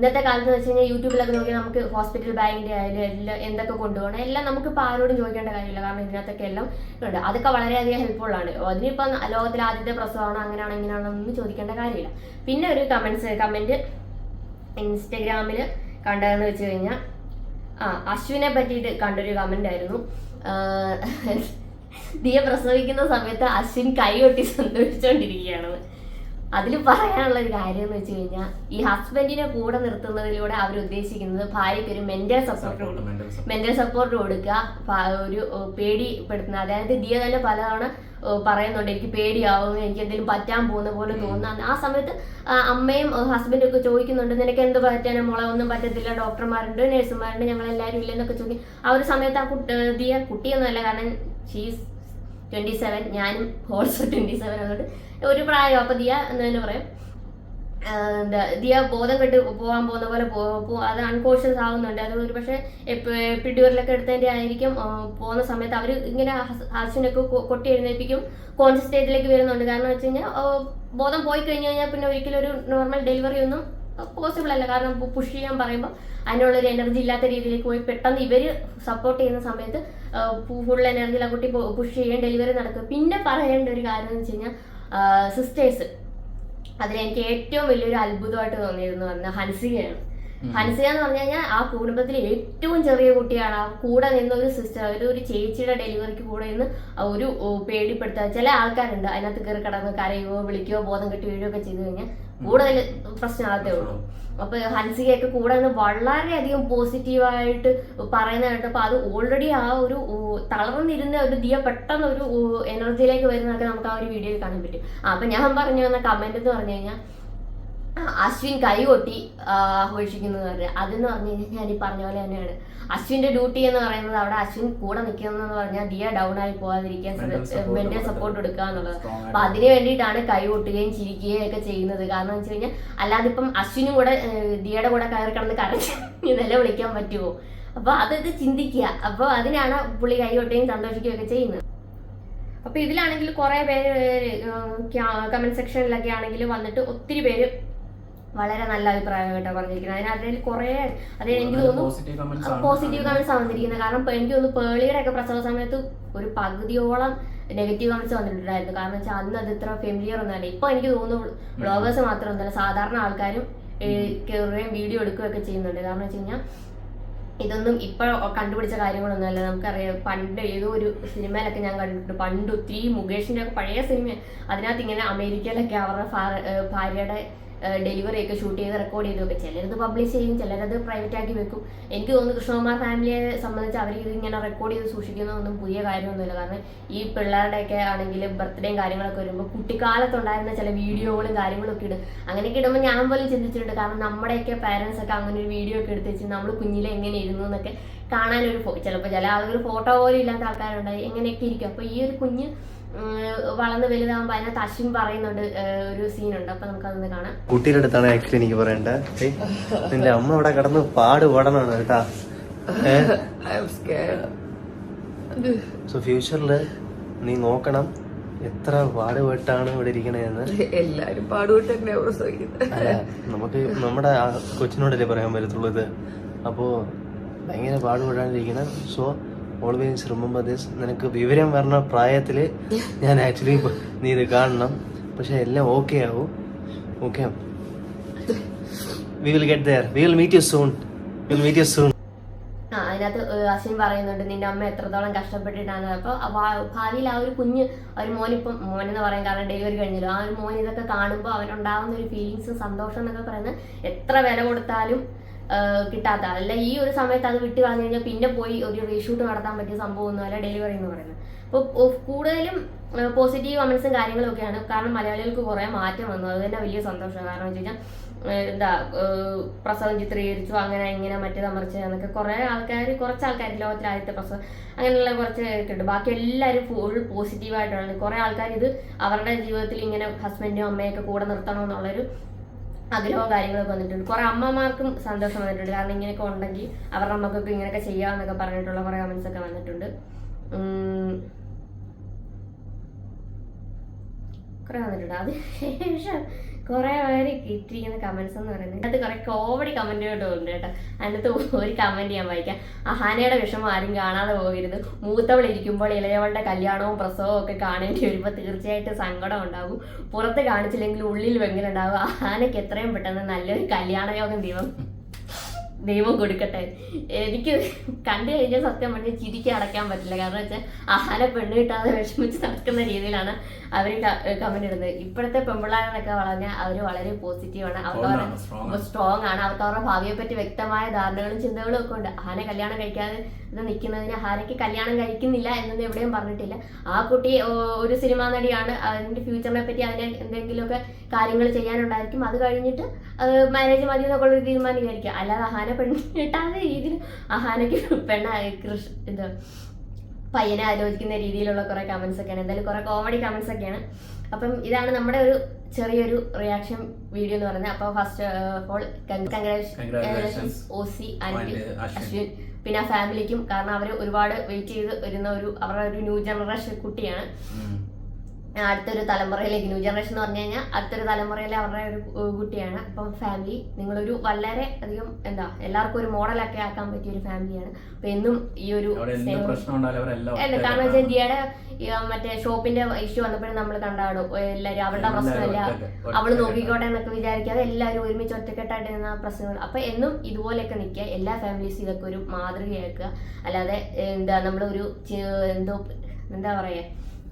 ഇന്നത്തെ കാലത്ത് വെച്ച് കഴിഞ്ഞാൽ യൂട്യൂബിലൊക്കെ നോക്കി നമുക്ക് ഹോസ്പിറ്റൽ ബാഗിന്റെ ആയാലും എല്ലാം എന്തൊക്കെ കൊണ്ടുപോകണം എല്ലാം നമുക്ക് ഇപ്പോൾ ആരോടും ചോദിക്കേണ്ട കാര്യമില്ല. കാരണം ഇതിനകത്തൊക്കെ എല്ലാം ഉണ്ട്. അതൊക്കെ വളരെയധികം ആണ്. അതിനിപ്പം ലോകത്തിൽ ആദ്യത്തെ പ്രസവമാണോ അങ്ങനെയാണോ ഇങ്ങനെയാണോ ഒന്നും ചോദിക്കേണ്ട കാര്യമില്ല. പിന്നെ ഒരു കമന്റ്സ് കമന്റ് ഇൻസ്റ്റഗ്രാമിൽ കണ്ടതെന്ന് വെച്ച് കഴിഞ്ഞാൽ ആ അശ്വിനെ പറ്റിയിട്ട് കണ്ടൊരു കമന്റ് ആയിരുന്നു. ദിയ പ്രസവിക്കുന്ന സമയത്ത് അശ്വിൻ കൈ ഒട്ടി സന്തോഷിച്ചുകൊണ്ടിരിക്കുകയാണെന്ന് അതിൽ പറയാനുള്ള ഒരു കാര്യം എന്ന് വെച്ച് കഴിഞ്ഞാൽ ഈ ഹസ്ബൻഡിനെ കൂടെ നിർത്തുന്നതിലൂടെ അവർ ഉദ്ദേശിക്കുന്നത് ഭാര്യയ്ക്ക് ഒരു മെന്റൽ സപ്പോർട്ട് മെന്റൽ സപ്പോർട്ട് കൊടുക്കുക ഒരു പേടിപ്പെടുത്തുന്ന അതായത് ദിയ തന്നെ പലതവണ പറയുന്നുണ്ട് എനിക്ക് പേടിയാവും എനിക്ക് എന്തെങ്കിലും പറ്റാൻ പോകുന്ന പോലെ തോന്നുന്ന. ആ സമയത്ത് അമ്മയും ഹസ്ബൻഡും ഒക്കെ ചോദിക്കുന്നുണ്ട് നിനക്ക് എന്ത് പറ്റാനും മോളെ? ഒന്നും പറ്റത്തില്ല ഡോക്ടർമാരുണ്ട് നഴ്സുമാരുണ്ട് ഞങ്ങൾ എല്ലാവരും ഇല്ലെന്നൊക്കെ ചോദിക്കും ആ ഒരു സമയത്ത് ആ കുട്ടി ദിയ കുട്ടിയൊന്നുമല്ല കാരണം ഷീസ് ട്വന്റി സെവൻ ഞാനും ഓൾസോ ട്വന്റി സെവൻ അതുകൊണ്ട് ഒരു പ്രായം അപ്പൊ ദിയ എന്ന് തന്നെ പറയാം. എന്താ ദിയ ബോധം കെട്ട് പോകാൻ പോകുന്ന പോലെ പോ- പോ- അത് അൺകോഷ്യസ് ആവുന്നുണ്ട്. അത് ഒരു പക്ഷേ എപ്പിഡ്യൂറിലൊക്കെ എടുത്തതിന്റെ ആയിരിക്കും. പോകുന്ന സമയത്ത് അവർ ഇങ്ങനെ ഹാസ്യനൊക്കെ കൊട്ടി എഴുന്നേൽപ്പിക്കും. കോൺഷ്യസ് സ്റ്റേറ്റിലേക്ക് വരുന്നുണ്ട്. കാരണം വെച്ച് കഴിഞ്ഞാൽ ബോധം പോയി കഴിഞ്ഞു കഴിഞ്ഞാൽ പിന്നെ ഒരിക്കലും ഒരു നോർമൽ ഡെലിവറി ഒന്നും പോസിബിൾ അല്ല. കാരണം പുഷ് ചെയ്യാൻ പറയുമ്പോൾ അതിനുള്ളൊരു എനർജി ഇല്ലാത്ത രീതിയിലേക്ക് പോയി. പെട്ടെന്ന് ഇവർ സപ്പോർട്ട് ചെയ്യുന്ന സമയത്ത് ഫുൾ എനർജിയിൽ ആ കുട്ടി പുഷ് ചെയ്യാൻ ഡെലിവറി നടക്കും പിന്നെ പറയേണ്ട ഒരു കാര്യം എന്ന് വെച്ച് കഴിഞ്ഞാൽ സിസ്റ്റേഴ്സ് അതിലെനിക്ക് ഏറ്റവും വലിയൊരു അത്ഭുതമായിട്ട് തോന്നിയിരുന്നു പറഞ്ഞാൽ ഹൻസികയാണ്. ഹൻസിക എന്ന് പറഞ്ഞു കഴിഞ്ഞാൽ ആ കുടുംബത്തിലെ ഏറ്റവും ചെറിയ കുട്ടിയാണ്. ആ കൂടെ നിന്ന ഒരു സിസ്റ്റർ ഒരു ഒരു ചേച്ചിയുടെ ഡെലിവറിക്ക് കൂടെ നിന്ന് ഒരു പേടിപ്പെടുത്തുക ചില ആൾക്കാരുണ്ട്. അതിനകത്ത് കയറി കിടന്ന് കരയുകയോ വിളിക്കുകയോ ബോധം കെട്ടി വീഴുകയൊക്കെ ചെയ്തു കഴിഞ്ഞാൽ കൂടുതൽ പ്രശ്നമാകത്തേ ഉള്ളൂ. അപ്പൊ ഹൻസികയൊക്കെ കൂടെ നിന്ന് വളരെയധികം പോസിറ്റീവായിട്ട് പറയുന്ന കേട്ടപ്പോൾ അത് ഓൾറെഡി ആ ഒരു തളർന്നിരുന്ന ഒരു ദിയ പെട്ടെന്ന് ഒരു എനർജിയിലേക്ക് വരുന്നതൊക്കെ നമുക്ക് ആ ഒരു വീഡിയോയിൽ കാണാൻ പറ്റും. അപ്പൊ ഞാൻ പറഞ്ഞു വന്ന കമന്റ് എന്ന് പറഞ്ഞു കഴിഞ്ഞാൽ അശ്വിൻ കൈകൊട്ടി കൊട്ടി ആഘോഷിക്കുന്നു പറഞ്ഞു അതെന്ന് പറഞ്ഞു കഴിഞ്ഞാൽ ഞാൻ ഈ പറഞ്ഞ പോലെ തന്നെയാണ്. അശ്വിന്റെ ഡ്യൂട്ടി എന്ന് പറയുന്നത് അവിടെ അശ്വിൻ കൂടെ നിൽക്കുന്നതെന്ന് പറഞ്ഞാൽ ദിയ ഡൗൺ ആയി പോകാതിരിക്കാൻ മെന്റൽ സപ്പോർട്ട് കൊടുക്കുക എന്നുള്ളത്. അപ്പൊ. അതിന് വേണ്ടിയിട്ടാണ് കൈ കൊട്ടുകയും ചിരിക്കുകയും ഒക്കെ ചെയ്യുന്നത്. കാരണം വെച്ച് കഴിഞ്ഞാൽ അല്ലാതെ ഇപ്പം അശ്വിനും കൂടെ ദിയയുടെ കൂടെ കയറി കിടന്ന് നില വിളിക്കാൻ പറ്റുമോ അപ്പൊ അതത് ചിന്തിക്കുക. അപ്പൊ അതിനാണ് പുള്ളി കൈ കൊട്ടുകയും സന്തോഷിക്കുകയും ഒക്കെ ചെയ്യുന്നത്. അപ്പൊ ഇതിലാണെങ്കിൽ കുറെ പേര് കമന്റ് സെക്ഷനിലൊക്കെ ആണെങ്കിൽ വന്നിട്ട് ഒത്തിരി പേര് വളരെ നല്ല അഭിപ്രായം കേട്ടോ പറഞ്ഞിരിക്കുന്നത്. അതിനകത്തിൽ കുറെ അതായത് എനിക്ക് തോന്നുന്നു പോസിറ്റീവ് കമന്റ്സ് വന്നിരിക്കുന്നത്. കാരണം ഇപ്പൊ എനിക്ക് തോന്നുന്നു പേളിയുടെ ഒക്കെ പ്രസവ സമയത്ത് ഒരു പകുതിയോളം നെഗറ്റീവ് കമന്റ്സ് വന്നിട്ടുണ്ടായിരുന്നു. കാരണം വെച്ചാൽ അന്ന് അത് ഇത്ര ഫെമിലിയർ ഒന്നല്ല ഇപ്പൊ എനിക്ക് തോന്നുന്നു ബ്ലോഗേഴ്സ് മാത്രമൊന്നുമല്ല സാധാരണ ആൾക്കാരും കയറുകയും വീഡിയോ എടുക്കുകയൊക്കെ ചെയ്യുന്നുണ്ട്. കാരണം വെച്ച് കഴിഞ്ഞാൽ ഇതൊന്നും ഇപ്പൊ കണ്ടുപിടിച്ച കാര്യങ്ങളൊന്നുമല്ല നമുക്കറിയാം പണ്ട് ഏതോ ഒരു സിനിമയിലൊക്കെ ഞാൻ കണ്ടിട്ടുണ്ട്. പണ്ട് ഒത്തിരി മുകേഷിന്റെ ഒക്കെ പഴയ സിനിമ അതിനകത്ത് ഇങ്ങനെ അമേരിക്കയിലൊക്കെ അവരുടെ ഭാര്യയുടെ ഡെലിവറി ഒക്കെ ഷൂട്ട് ചെയ്ത് റെക്കോർഡ് ചെയ്തൊക്കെ ചിലരത് പബ്ലിഷ് ചെയ്യും ചിലരത് പ്രൈവറ്റ് ആക്കി വെക്കും. എനിക്ക് തോന്നുന്നു കൃഷ്ണകുമാർ ഫാമിലിയെ സംബന്ധിച്ച് അവർ ഇത് ഇങ്ങനെ റെക്കോർഡ് ചെയ്ത് സൂക്ഷിക്കുന്നതൊന്നും പുതിയ കാര്യമൊന്നുമില്ല. കാരണം ഈ പിള്ളേരുടെയൊക്കെ ആണെങ്കിൽ ബർത്ത്ഡേയും കാര്യങ്ങളൊക്കെ വരുമ്പോൾ കുട്ടിക്കാലത്തുണ്ടായിരുന്ന ചില വീഡിയോകളും കാര്യങ്ങളും ഒക്കെ ഇടും. അങ്ങനെയൊക്കെ ഇടുമ്പോൾ ഞാൻ പോലും ചിന്തിച്ചിട്ടുണ്ട്. കാരണം നമ്മുടെയൊക്കെ പാരൻസ് ഒക്കെ അങ്ങനെ ഒരു വീഡിയോ ഒക്കെ എടുത്ത് വെച്ച് നമ്മൾ കുഞ്ഞിലെ എങ്ങനെ ഇരുന്നു എന്നൊക്കെ കാണാനൊരു ചിലപ്പോൾ ചില ആളുകൾ ഫോട്ടോ പോലും ഇല്ലാത്ത ആൾക്കാരുണ്ടായി. എങ്ങനെയൊക്കെ ഇരിക്കും. അപ്പോൾ ഈ ഒരു കുഞ്ഞ് വളർന്ന് വലുതാകുമ്പോൾ അതിനകത്ത് അശ്വിൻ പറയുന്നുണ്ട് ഒരു സീനുണ്ട് അപ്പോൾ നമുക്കതൊന്ന് കാണാം. കുട്ടിയുടെ അടുത്താണ് ആക്ച്വലി എനിക്ക് പറയണ്ടത് നിന്റെ അമ്മ അവിടെ കിടന്ന് പാട് പാടണാണ് കേട്ടാ. സോ ഫ്യൂച്ചറിൽ നീ നോക്കണം എത്ര പാടുപെട്ടാണ് ഇവിടെ ഇരിക്കണേന്ന്. എല്ലാരും പാടുപെട്ട് നമുക്ക് നമ്മുടെ കൊച്ചിനോടല്ലേ പറയാൻ പറ്റത്തുള്ളൂ ഇത്. അപ്പോ ഭയങ്കര പാടുപെടാണ്ടിരിക്കണം സോ ഓൾവേസ് റിമെമ്പർ ദിസ് നിനക്ക് വിവരം വരണ പ്രായത്തിൽ ഞാൻ ആക്ച്വലി നീ ഇത് കാണണം. പക്ഷെ എല്ലാം ഓക്കെ ആവും. Okay we will get there we will meet you soon will meet you soon ആ അതിനകത്ത് അശ്വിൻ പറയുന്നുണ്ട് നിന്റെ അമ്മ എത്രത്തോളം കഷ്ടപ്പെട്ടിട്ടാണ്? അപ്പോൾ ഭാവിയിൽ ആ ഒരു കുഞ്ഞ് ഒരു മോനിപ്പം മോൻ എന്ന് പറയാൻ കാരണം ഡെലിവറി കഴിഞ്ഞല്ലോ. ആ ഒരു മോൻ ഇതൊക്കെ കാണുമ്പോൾ അവനുണ്ടാവുന്ന ഒരു ഫീലിങ്സ് സന്തോഷം എന്നൊക്കെ പറയുന്നത് എത്ര വില കൊടുത്താലും കിട്ടാത്ത. അല്ല ഈ ഒരു സമയത്ത് അത് വിട്ട് കളഞ്ഞു കഴിഞ്ഞാൽ പിന്നെ പോയി ഒരു റീഷൂട്ട് നടത്താൻ പറ്റിയ സംഭവമൊന്നും അല്ല ഡെലിവറി എന്ന് പറയുന്നത്. അപ്പോൾ കൂടുതലും പോസിറ്റീവ് കമൻസും കാര്യങ്ങളും ഒക്കെയാണ്. കാരണം മലയാളികൾക്ക് കുറെ മാറ്റം വന്നു. അത് തന്നെ വലിയ സന്തോഷം. കാരണം വെച്ച് കഴിഞ്ഞാൽ എന്താ പ്രസവം ചിത്രീകരിച്ചു. അങ്ങനെ ഇങ്ങനെ മറ്റേ തമർച്ച എന്നൊക്കെ കുറേ ആൾക്കാർ കുറച്ച് ആൾക്കാർ ലോകത്തിൽ ആദ്യത്തെ പ്രസവം അങ്ങനെയുള്ള കുറച്ച് ഉണ്ട്. ബാക്കി എല്ലാവരും ഫുൾ പോസിറ്റീവായിട്ടാണ് കുറേ ആൾക്കാർ ഇത് അവരുടെ ജീവിതത്തിൽ ഇങ്ങനെ ഹസ്ബൻഡും അമ്മയൊക്കെ കൂടെ നിർത്തണമെന്നുള്ളൊരു ആഗ്രഹവും കാര്യങ്ങളൊക്കെ വന്നിട്ടുണ്ട്. കുറേ അമ്മമാർക്കും സന്തോഷം വന്നിട്ടുണ്ട്. കാരണം ഇങ്ങനെയൊക്കെ ഉണ്ടെങ്കിൽ അവരുടെ അമ്മക്കൊക്കെ ഇങ്ങനെയൊക്കെ ചെയ്യാമെന്നൊക്കെ പറഞ്ഞിട്ടുള്ള കുറേ കമൻസ് ഒക്കെ വന്നിട്ടുണ്ട്. കുറെ വന്നിട്ടുണ്ട്. അത് ശേഷം കുറേ പേര് കിട്ടിയിരിക്കുന്ന കമന്റ്സ് എന്ന് പറയുന്നത്. അതിനകത്ത് കുറേ കോമഡി കമന്റുകളും ഉണ്ട് കേട്ടോ. അതിനകത്ത് ഒരു കമന്റ് ഞാൻ വായിക്കാം. അഹാനയുടെ വിഷമം ആരും കാണാതെ പോകരുത്. മൂത്തവൾ ഇരിക്കുമ്പോൾ ഇളയവളുടെ കല്യാണവും പ്രസവവും ഒക്കെ കാണേണ്ടി വരുമ്പോൾ തീർച്ചയായിട്ടും സങ്കടം ഉണ്ടാകും. പുറത്ത് കാണിച്ചില്ലെങ്കിൽ ഉള്ളിൽ വെങ്ങലുണ്ടാകും. അഹാനയ്ക്ക് എത്രയും പെട്ടെന്ന് നല്ലൊരു കല്യാണയോഗം ദൈവം ദൈവം കൊടുക്കട്ടെ. എനിക്ക് കണ്ടു കഴിഞ്ഞാൽ സത്യം പറഞ്ഞാൽ ചിരിക്ക് അടക്കാൻ പറ്റില്ല. കാരണം വെച്ചാൽ ആഹാര പെണ്ണ് കിട്ടാതെ വിഷമിച്ച് നടക്കുന്ന രീതിയിലാണ് അവർ കമന്റ് ഇടുന്നത്. ഇപ്പോഴത്തെ പെമ്പിള്ളാരെന്നൊക്കെ പറഞ്ഞാൽ അവർ വളരെ പോസിറ്റീവാണ് അവർക്ക്. സ്ട്രോങ് ആണ് അവർക്ക് അവരുടെ ഭാവിയെ പറ്റി വ്യക്തമായ ധാരണകളും ചിന്തകളും ഒക്കെ ഉണ്ട്. ആഹാനെ കല്യാണം കഴിക്കാതെ ഇത് നിൽക്കുന്നതിന് ആഹാരയ്ക്ക് കല്യാണം കഴിക്കുന്നില്ല എന്നൊന്നും എവിടെയും പറഞ്ഞിട്ടില്ല. ആ കുട്ടി ഒരു സിനിമാ നടിയാണ്. അതിന്റെ ഫ്യൂച്ചറിനെ പറ്റി അതിനെ എന്തെങ്കിലുമൊക്കെ കാര്യങ്ങൾ ചെയ്യാനുണ്ടായിരിക്കും. അത് കഴിഞ്ഞിട്ട് മാരേജ് മതി എന്നൊക്കെ ഉള്ളൊരു ഒരു തീരുമാനം വിചാരിക്കുക അല്ലാതെ അഹാന പെണ്ണ് കിട്ടാത്ത രീതിയിൽ അഹാനയ്ക്ക് പെണ്ണ കൃഷ് ഇത് പയ്യനെ ആലോചിക്കുന്ന രീതിയിലുള്ള കുറെ കമന്റ്സ് ഒക്കെയാണ്. എന്തായാലും കുറെ കോമഡി കമന്റ്സ് ഒക്കെയാണ്. അപ്പം ഇതാണ് നമ്മുടെ ഒരു ചെറിയൊരു റിയാക്ഷൻ വീഡിയോ എന്ന് പറയുന്നത്. അപ്പോൾ first of all O C and Ashwin. പിന്നെ ആ ഫാമിലിക്കും കാരണം അവർ ഒരുപാട് വെയിറ്റ് ചെയ്ത് വരുന്ന ഒരു അവരുടെ ഒരു ന്യൂ ജനറേഷൻ കുട്ടിയാണ്. അടുത്തൊരു തലമുറയിലേക്ക് ന്യൂ ജനറേഷൻ എന്ന് പറഞ്ഞു കഴിഞ്ഞാൽ അടുത്തൊരു തലമുറയിലെ അവരുടെ ഒരു കുട്ടിയാണ്. അപ്പം ഫാമിലി നിങ്ങളൊരു വളരെ അധികം എന്താ എല്ലാവർക്കും ഒരു മോഡലൊക്കെ ആക്കാൻ പറ്റിയ ഒരു ഫാമിലിയാണ്. അപ്പൊ എന്നും ഈ ഒരു. കാരണം വെച്ചാൽ ദിയയുടെ മറ്റേ ഷോപ്പിന്റെ ഇഷ്യൂ വന്നപ്പോഴും നമ്മൾ കണ്ടാടും. എല്ലാവരും അവളുടെ പ്രശ്നമല്ല അവൾ നോക്കിക്കോട്ടെ എന്നൊക്കെ വിചാരിക്കാതെ എല്ലാവരും ഒരുമിച്ച് ഒറ്റക്കെട്ടായിട്ട് നിന്ന പ്രശ്നങ്ങൾ. അപ്പൊ എന്നും ഇതുപോലെയൊക്കെ നിൽക്കുക. എല്ലാ ഫാമിലീസ് ഇതൊക്കെ ഒരു മാതൃകയാക്കുക. അല്ലാതെ എന്താ നമ്മളൊരു എന്തോ എന്താ പറയാ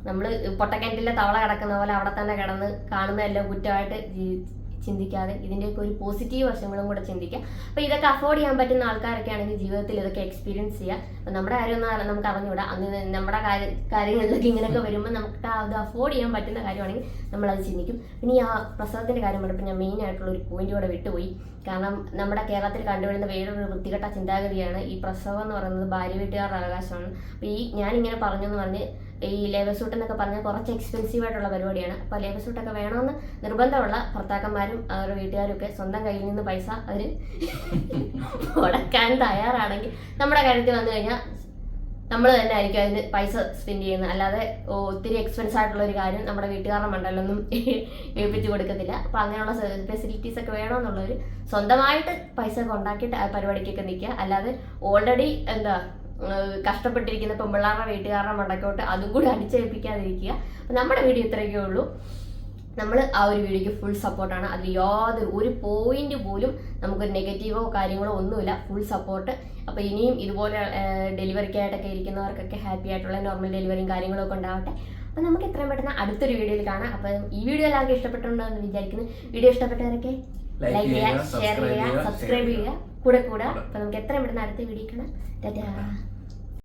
നമ്മൾ പൊട്ടക്കിണറ്റിലെ തവള കിടക്കുന്ന പോലെ അവിടെ തന്നെ കിടന്ന് കാണുന്നതെല്ലാം കുറ്റമായിട്ട് ചിന്തിക്കാതെ ഇതിന്റെയൊക്കെ ഒരു പോസിറ്റീവ് വശങ്ങളും കൂടെ ചിന്തിക്കുക അപ്പോൾ ഇതൊക്കെ അഫോർഡ് ചെയ്യാൻ പറ്റുന്ന ആൾക്കാരൊക്കെ ആണെങ്കിൽ ജീവിതത്തിൽ ഇതൊക്കെ എക്സ്പീരിയൻസ് ചെയ്യുക അപ്പോൾ നമ്മുടെ കാര്യമൊന്നും നമുക്ക് അറിഞ്ഞുകൂടാ. അന്ന് നമ്മുടെ കാര്യ- കാര്യങ്ങളിലൊക്കെ ഇങ്ങനെയൊക്കെ വരുമ്പോൾ നമുക്ക് അത് അഫോർഡ് ചെയ്യാൻ പറ്റുന്ന കാര്യമാണെങ്കിൽ നമ്മളത് ചിന്തിക്കും. ഈ ആ പ്രസവത്തിന്റെ കാര്യം പറഞ്ഞപ്പോൾ ഞാൻ മെയിൻ ആയിട്ടുള്ള ഒരു പോയിന്റ് കൂടെ വിട്ടുപോയി. കാരണം നമ്മുടെ കേരളത്തിൽ കണ്ടുവരുന്ന വേറൊരു വൃത്തികെട്ട ചിന്താഗതിയാണ് ഈ പ്രസവം എന്ന് പറയുന്നത് ഭാര്യ വീട്ടുകാരുടെ അവകാശമാണ്. അപ്പോൾ ഈ ഞാനിങ്ങനെ പറഞ്ഞു എന്ന് പറഞ്ഞ് ഈ ലേബർ സൂട്ട് എന്നൊക്കെ പറഞ്ഞാൽ കുറച്ച് എക്സ്പെൻസീവ് ആയിട്ടുള്ള പരിപാടിയാണ്. അപ്പോൾ ലേബർ സൂട്ടൊക്കെ വേണമെന്ന് നിർബന്ധമുള്ള ഭർത്താക്കന്മാരും അവരുടെ വീട്ടുകാരും ഒക്കെ സ്വന്തം കയ്യിൽ നിന്ന് പൈസ അവർ മുടക്കാൻ തയ്യാറാണെങ്കിൽ നമ്മുടെ കാര്യത്തിൽ വന്നു കഴിഞ്ഞാൽ നമ്മൾ തന്നെ ആയിരിക്കും അതിന് പൈസ സ്പെൻഡ് ചെയ്യുന്നത്. അല്ലാതെ ഒത്തിരി എക്സ്പെൻസ് ആയിട്ടുള്ള ഒരു കാര്യം നമ്മുടെ വീട്ടുകാരുടെ മണ്ടലൊന്നും ഏൽപ്പിച്ചു കൊടുക്കത്തില്ല. അപ്പം അങ്ങനെയുള്ള ഫെസിലിറ്റീസ് ഒക്കെ വേണമെന്നുള്ളവർ സ്വന്തമായിട്ട് പൈസ ഒക്കെ ഉണ്ടാക്കിയിട്ട് പരിപാടിക്കൊക്കെ നിൽക്കുക. അല്ലാതെ ഓൾറെഡി എന്താ കഷ്ടപ്പെട്ടിരിക്കുന്ന പെമ്പിള്ളാരുടെ വീട്ടുകാരുടെ മണ്ടക്കോട്ട് അതും കൂടി അടിച്ചേൽപ്പിക്കാതിരിക്കുക. അപ്പം നമ്മുടെ വീഡിയോ ഇത്രയൊക്കെ ഉള്ളൂ. നമ്മൾ ആ ഒരു വീഡിയോക്ക് ഫുൾ സപ്പോർട്ടാണ് അതിൽ യാതൊരു ഒരു പോയിന്റ് പോലും നമുക്ക് നെഗറ്റീവോ കാര്യങ്ങളോ ഒന്നുമില്ല. ഫുൾ സപ്പോർട്ട് അപ്പോൾ ഇനിയും ഇതുപോലെ ഡെലിവറിക്കായിട്ടൊക്കെ ഇരിക്കുന്നവർക്കൊക്കെ ഹാപ്പി ആയിട്ടുള്ള നോർമൽ ഡെലിവറിയും കാര്യങ്ങളൊക്കെ ഉണ്ടാവട്ടെ. അപ്പോൾ നമുക്ക് എത്രയും പെട്ടെന്ന് അടുത്തൊരു വീഡിയോയിൽ കാണാം. അപ്പോൾ ഈ വീഡിയോ എല്ലാവർക്കും ഇഷ്ടപ്പെട്ടുണ്ടോ എന്ന് വിചാരിക്കുന്നു. വീഡിയോ ഇഷ്ടപ്പെട്ടവരൊക്കെ ലൈക്ക് ചെയ്യുക ഷെയർ ചെയ്യുക സബ്സ്ക്രൈബ് ചെയ്യുക. കൂടെ കൂടെ. അപ്പോൾ നമുക്ക് എത്രയും പെട്ടെന്ന് അടുത്ത വീഡിയോ കാണാം. ടാറ്റാ.